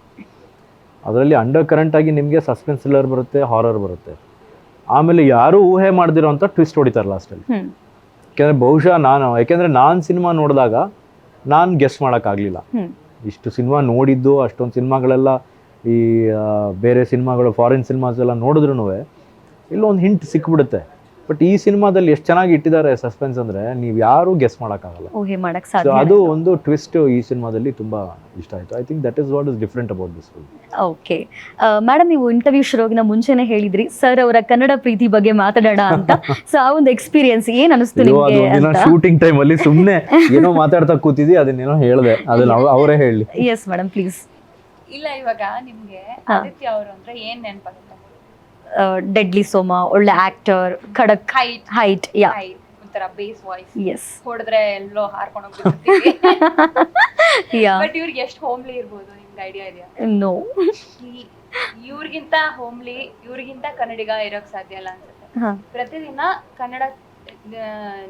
ಅದರಲ್ಲಿ ಅಂಡರ್ ಕರೆಂಟ್ ಆಗಿ ನಿಮಗೆ ಸಸ್ಪೆನ್ಸ್ ಥ್ರಿಲ್ಲರ್ ಬರುತ್ತೆ ಹಾರರ್ ಬರುತ್ತೆ. ಆಮೇಲೆ ಯಾರೂ ಊಹೆ ಮಾಡ್ದಿರೋ ಅಂತ ಟ್ವಿಸ್ಟ್ ಹೊಡಿತಾರೆ ಲಾಸ್ಟಲ್ಲಿ ಯಾಕೆಂದರೆ ಬಹುಶಃ ನಾನು ಯಾಕೆಂದರೆ ನಾನು ಸಿನಿಮಾ ನೋಡಿದಾಗ ನಾನು ಗೆಸ್ ಮಾಡೋಕ್ಕಾಗಲಿಲ್ಲ ಇಷ್ಟು ಸಿನಿಮಾ ನೋಡಿದ್ದು ಅಷ್ಟೊಂದು ಸಿನಿಮಾಗಳೆಲ್ಲ ಈ ಬೇರೆ ಸಿನಿಮಾಗಳು ಫಾರಿನ್ ಸಿನಿಮಾಸ್ ಎಲ್ಲ ನೋಡಿದ್ರು ಇಲ್ಲೊಂದು ಹಿಂಟ್ ಸಿಕ್ಬಿಡುತ್ತೆ. ಬಟ್ ಈ ಸಿನಿಮಾದಲ್ಲಿ ಎಷ್ಟು ಚೆನ್ನಾಗಿ ಇಟ್ಟಿದ್ದಾರೆ ಸಸ್ಪೆನ್ಸ್ ಅಂದ್ರೆ ನೀವು ಯಾರು ಗೆಸ್ ಮಾಡೋಕ್ಕಾಗಲ್ಲ. ಊಹೆ ಮಾಡಕ್ ಸೊ ಸಾಧ್ಯ ಅದು ಒಂದು ಟ್ವಿಸ್ಟ್ ಈ ಸಿನಿಮಾದಲ್ಲಿ ತುಂಬಾ ಇಷ್ಟ ಆಯ್ತು. I think that is what is different about this okay madam ನೀವು ಇಂಟರ್ವ್ಯೂ ಶುರುವಾಗಿನ ಮುಂಚೆನೆ ಹೇಳಿದ್ರಿ ಸರ್ ಅವರ ಕನ್ನಡ ಪ್ರೀತಿ ಬಗ್ಗೆ ಮಾತಾಡೋಣ ಅಂತ. ಸೊ ಆ ಒಂದು ಎಕ್ಸ್ಪೀರಿಯನ್ಸ್ ಏನ್ ಅನಿಸ್ತು ಅಯ್ಯೋ ಅದು ನಿಮ್ಗೆ ಒಂದಿನ ಅಂತ ಶೂಟಿಂಗ್ ಟೈಮಲ್ಲಿ ಸುಮ್ಮನೆ ಏನೋ ಮಾತಾಡ್ತಾ ಕೂತಿದ್ವಿ ಅದನ್ನೇನೋ ಹೇಳಿದೆ. ಅದನ್ನ ಅವ್- ಅವರೇ ಹೇಳಿ. ಎಸ್ ಮೇಡಮ್ ಪ್ಲೀಸ್ ಇಲ್ಲ ಇವಾಗ ನಿಮ್ಗೆ ಹಾ. ಆದಿತ್ಯ ಅವರು ಅಂದ್ರೆ ಏನ್ ನೆನಪಾಗುತ್ತೆ? ಡೆಡ್ಲಿ ಸೋಮಾ ಒಳ್ಳೆ ಆಕ್ಟರ್ ಖಡಕ್ ಹೈಟ್ ಹೈಟ್ ಯಾ ಒಂಥರ ಬೇಸ್ ವಾಯ್ಸ್ ಎಸ್ ಹೊಡೆದ್ರೆ ಎಲ್ಲೋ ಹಾರ್ಕೊಂಡು ಹೋಗ್ಬಿಡ್ತೀವಿ ಯಾ ಬಟ್ ಇವ್ರಿಗೆ ಎಷ್ಟು ಹೋಮ್ಲಿ ಇರ್ಬೋದು ನಿಮ್ಗೆ ಐಡಿಯಾ ಇದೆಯಾ? ನೋ ಇವ್ರಿಗಿಂತ ಹೋಮ್ಲಿ ಇವ್ರಿಗಿಂತ ಕನ್ನಡಿಗ ಇರೋಕ್ ಸಾಧ್ಯ ಇಲ್ಲ ಅನ್ಸುತ್ತೆ. ಪ್ರತಿದಿನ ಕನ್ನಡ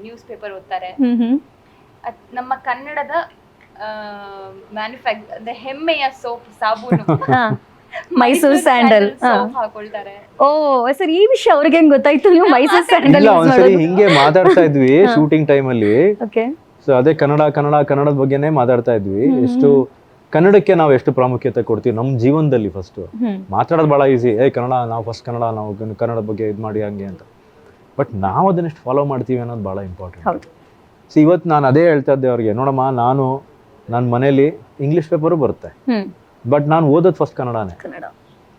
ನ್ಯೂಸ್ ಪೇಪರ್ ಓದ್ತಾರೆ. ನಮ್ಮ ಕನ್ನಡದ ಮ್ಯಾನುಫ್ಯಾಕ್ಚರ್ ಹೆಮ್ಮೆಯ ಸೋಪ್ ಸಾಬೂನು. ಮೈಸೂರು ಸ್ಯಾಂಡಲ್. ಹಾಕೊಳ್ತಾರೆ. ಓ ಸರ್ ಈ ವಿಷಯ ಅವ್ರಿಗೆ ಹೆಂಗ್ ಗೊತ್ತಾಯ್ತು? ನೀವು ಮೈಸೂರ್ ಸ್ಯಾಂಡಲ್ ಇಲ್ಲ ಒಂದ್ಸರಿ ಹಿಂಗೆ ಮಾತಾಡ್ತಾ ಇದ್ವಿ ಶೂಟಿಂಗ್ ಟೈಮಲ್ಲಿ ಓಕೆ ಸೊ ಅದೇ ಕನ್ನಡ ಕನ್ನಡ ಕನ್ನಡದ ಬಗ್ಗೆನೇ ಮಾತಾಡ್ತಾ ಇದ್ವಿ. ಎಷ್ಟು ಕನ್ನಡಕ್ಕೆ ನಾವು ಎಷ್ಟು ಪ್ರಾಮುಖ್ಯತೆ ಕೊಡ್ತೀವಿ ನಮ್ಮ ಜೀವನದಲ್ಲಿ ಫಸ್ಟ್ ಮಾತಾಡೋದು ಭಾಳ ಈಸಿ ಏ ಕನ್ನಡ ನಾವು ಫಸ್ಟ್ ಕನ್ನಡ ನಾವು ಕನ್ನಡ ಕನ್ನಡದ ಬಗ್ಗೆ ಇದು ಮಾಡಿ ಹಂಗೆ ಅಂತ. ಬಟ್ ನಾವು ಅದನ್ನೆಷ್ಟು ಫಾಲೋ ಮಾಡ್ತೀವಿ ಅನ್ನೋದು ಭಾಳ ಇಂಪಾರ್ಟೆಂಟ್ ಹೌದು. ಸೊ ಇವತ್ತು ನಾನು ಅದೇ ಹೇಳ್ತಾ ಇದ್ದೆ ಅವ್ರಿಗೆ. ನೋಡಮ್ಮ ನಾನು ನನ್ನ ಮನೇಲಿ ಇಂಗ್ಲೀಷ್ ಪೇಪರು ಬರುತ್ತೆ. ಬಟ್ ನಾನು ಓದೋದು ಫಸ್ಟ್ ಕನ್ನಡನೇ. ಕನ್ನಡ.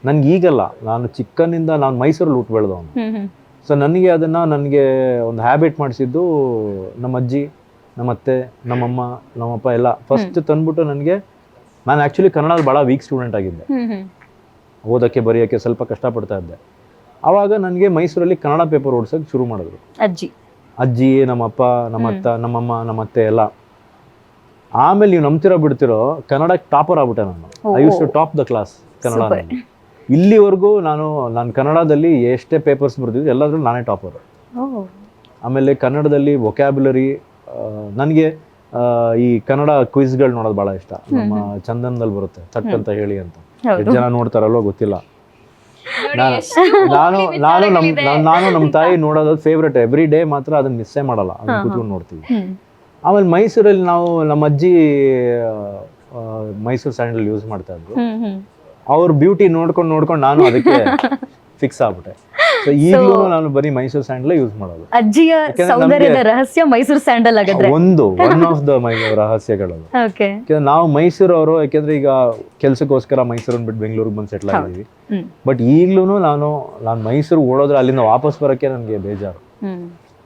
ನನಗೆ ಈಗಲ್ಲ. ನಾನು ಚಿಕ್ಕನಿಂದ ನಾನು ಮೈಸೂರಲ್ಲಿ ಹುಟ್ಟು ಬೆಳೆದವನು. ಸೊ ನನಗೆ ಅದನ್ನು ನನಗೆ ಒಂದು ಹ್ಯಾಬಿಟ್ ಮಾಡಿಸಿದ್ದು ನಮ್ಮ ಅಜ್ಜಿ ನಮ್ಮ ಅತ್ತೆ ನಮ್ಮಮ್ಮ ನಮ್ಮಪ್ಪ ಎಲ್ಲ ಫಸ್ಟ್ ತಂದ್ಬಿಟ್ಟು ನನಗೆ ನಾನು ಆ್ಯಕ್ಚುಲಿ ಕನ್ನಡದಲ್ಲಿ ಭಾಳ ವೀಕ್ ಸ್ಟೂಡೆಂಟ್ ಆಗಿದ್ದೆ. ಓದಕ್ಕೆ ಬರೆಯೋಕೆ ಓದೋಕ್ಕೆ ಬರೆಯೋಕ್ಕೆ ಸ್ವಲ್ಪ ಕಷ್ಟಪಡ್ತಾ ಇದ್ದೆ. ಆವಾಗ ನನಗೆ ಮೈಸೂರಲ್ಲಿ ಕನ್ನಡ ಪೇಪರ್ ಓಡ್ಸೋಕೆ ಶುರು ಮಾಡಿದ್ರು. ಅಜ್ಜಿ. ಅಜ್ಜಿ ನಮ್ಮಪ್ಪ ನಮ್ಮ ಅತ್ತ ನಮ್ಮಮ್ಮ ನಮ್ಮ ಅತ್ತೆ ಎಲ್ಲ. ಆಮೇಲೆ ನೀವು ನಂಬ್ತಿರೋ ಬಿಡ್ತಿರೋ ಕನ್ನಡ ಟಾಪರ್ ಆಗ್ಬಿಟ್ಟೆ ನಾನು. I use to top the class Kannada ಇಲ್ಲಿವರೆಗೂ ನಾನು ನಾನು ಕನ್ನಡದಲ್ಲಿ ಎಷ್ಟೇ ಪೇಪರ್ಸ್ ಬರ್ತಿದ್ವಿ ಎಲ್ಲಾದ್ರೂ ನಾನೇ ಟಾಪರ್. ಆಮೇಲೆ ಕನ್ನಡದಲ್ಲಿ ವೊಕ್ಯಾಬ್ಯುಲರಿ ನನಗೆ ಈ ಕನ್ನಡ ಕ್ವಿಜ್ಗಳು ನೋಡೋದು ಭಾಳ ಇಷ್ಟ. ನಮ್ಮ ಚಂದನದಲ್ಲಿ ಬರುತ್ತೆ ಥಟ್ ಅಂತ ಹೇಳಿ ಅಂತ. ಎಷ್ಟು ಜನ ನೋಡ್ತಾರಲ್ವೋ ಗೊತ್ತಿಲ್ಲ. [laughs] ನಾನು- ನಾನು ನಮ್ಮ ನಾನು ನಮ್ ನಾನು ನಮ್ಮ ತಾಯಿ ನೋಡೋದು ಫೇವ್ರೆಟ್ ಎವ್ರಿ ಡೇ ಮಾತ್ರ ಅದನ್ನ ಮಿಸ್ಸೇ ಮಾಡಲ್ಲ. ಅದನ್ನ ಕೂತ್ಕೊಂಡು ನೋಡ್ತೀವಿ. ಆಮೇಲೆ ಮೈಸೂರಲ್ಲಿ ನಾವು ನಮ್ಮ ಅಜ್ಜಿ ಮೈಸೂರು ಸ್ಯಾಂಡಲ್ ಯೂಸ್ ಮಾಡ್ತಾ ಇದ್ರು. ಅವ್ರ ಬ್ಯೂಟಿ ನೋಡ್ಕೊಂಡು ನೋಡ್ಕೊಂಡು ನಾನು ಅದಕ್ಕೆ [laughs] ಫಿಕ್ಸ್ ಆಗ್ಬಿಟ್ಟೆ. ಸೊ ಈಗಲೂ ನಾನು ಬರೀ ಮೈಸೂರು ಸ್ಯಾಂಡಲ್ ಯೂಸ್ ಮಾಡೋದು. ಅಜ್ಜಿಯ ಸೌಂದರ್ಯದ ರಹಸ್ಯ ಮೈಸೂರು ಸ್ಯಾಂಡಲ್ ಆಗಿದ್ರೆ ಒಂದು ಒನ್ ಆಫ್ ದ ರಹಸ್ಯಗಳು ನಾವು ಮೈಸೂರು ಅವರು ಯಾಕೆಂದ್ರೆ ಈಗ ಕೆಲಸಕ್ಕೋಸ್ಕರ ಮೈಸೂರನ್ನ ಬಿಟ್ಟು ಬೆಂಗಳೂರಿಗೆ ಬಂದು ಸೆಟ್ಲ್ ಆಗಿದ್ದೀವಿ ಬಟ್ ಈಗ್ಲೂ ನಾನು ನಾನು ಮೈಸೂರು ಓಡೋದ್ರೆ ಅಲ್ಲಿಂದ ವಾಪಸ್ ಬರೋಕ್ಕೆ ನನಗೆ ಬೇಜಾರು.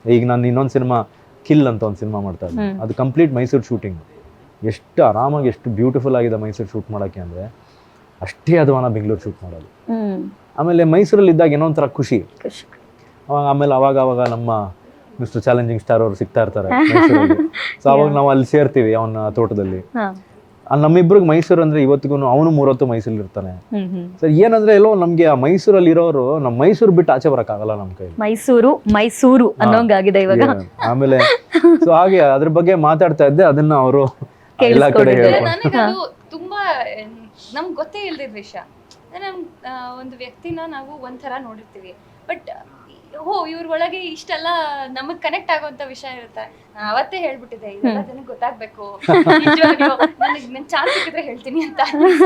ಈಗ ನಾನು ಇನ್ನೊಂದು ಸಿನಿಮಾ ಕಿಲ್ ಅಂತ ಒಂದು ಸಿನಿಮಾ ಮಾಡ್ತಾ ಇದ್ದೆ ಅದು ಕಂಪ್ಲೀಟ್ ಮೈಸೂರು ಶೂಟಿಂಗ್ ಎಷ್ಟು ಆರಾಮಾಗಿ ಎಷ್ಟು ಬ್ಯೂಟಿಫುಲ್ ಆಗಿದೆ ಮೈಸೂರು ಶೂಟ್ ಮಾಡೋಕ್ಕೆ ಅಂದರೆ ಅಷ್ಟೇ ಅದವನ ಬೆಂಗಳೂರು ಶೂಟ್ ಮಾಡೋದು. ಆಮೇಲೆ ಮೈಸೂರಲ್ಲಿ ಇದ್ದಾಗ ಏನೋ ಒಂಥರ ಖುಷಿ. ಅವಾಗ ಆಮೇಲೆ ಅವಾಗ ಅವಾಗ ನಮ್ಮ ಮಿಸ್ಟರ್ ಚಾಲೆಂಜಿಂಗ್ ಸ್ಟಾರ್ ಅವರು ಸಿಗ್ತಾ ಇರ್ತಾರೆ [laughs] ಸೊ ಅವಾಗ ನಾವು ಅಲ್ಲಿ ಸೇರ್ತೀವಿ ಅವನ ತೋಟದಲ್ಲಿ. ನಮ್ಮಿಬ್ರಿಗೆ ಮೈಸೂರು ಅಂದ್ರೆ ಇವತ್ತಿಗೂ ಅವನು ಮೂರೊತ್ತು ಮೈಸೂರಲ್ಲಿ ಇರ್ತಾನೆ. ಸರ್ ಏನಂದ್ರೆ ಎಲ್ಲೋ ನಮಗೆ ಆ ಮೈಸೂರಲ್ಲಿ ಇರೋರು ನಮ್ಮ ಮೈಸೂರು ಬಿಟ್ಟು ಆಚೆ ಬರೋಕ್ಕಾಗಲ್ಲ ನಮ್ಮ ಕೈ ಮೈಸೂರು ಮೈಸೂರು ಅನ್ನೋಂಗಾಗಿದೆ ಇವಾಗ. ಆಮೇಲೆ ಸೊ ಹಾಗೆ ಅದ್ರ ಬಗ್ಗೆ ಮಾತಾಡ್ತಾ ಇದ್ದೆ ಅದನ್ನ ಅವರು ಎಲ್ಲಾ ಕಡೆ. ತುಂಬಾ ನಮ್ಗೆ ಗೊತ್ತೇ ಇಲ್ದಿದ್ ವಿಷಯ. ನಮ್ ಒಂದು ವ್ಯಕ್ತಿನ ನಾವು ಒಂಥರ ನೋಡಿರ್ತೀವಿ. ಬಟ್ ಓ ಇವ್ರ ಒಳಗೆ ಇಷ್ಟೆಲ್ಲ ನಮಗ್ ಕನೆಕ್ಟ್ ಆಗುವಂತ ವಿಷಯ ಇರುತ್ತೆ. ನಾನ್ ಅವತ್ತೇ ಹೇಳ್ಬಿಟ್ಟಿದೆ ಇದೆಲ್ಲ ಜನಕ್ಕೆ ಗೊತ್ತಾಗ್ಬೇಕು. ನನಗೆ ನನ್ ಚಾನ್ಸ್ ಸಿಕ್ಕಿದ್ರೆ ಹೇಳ್ತೀನಿ ಅಂತ.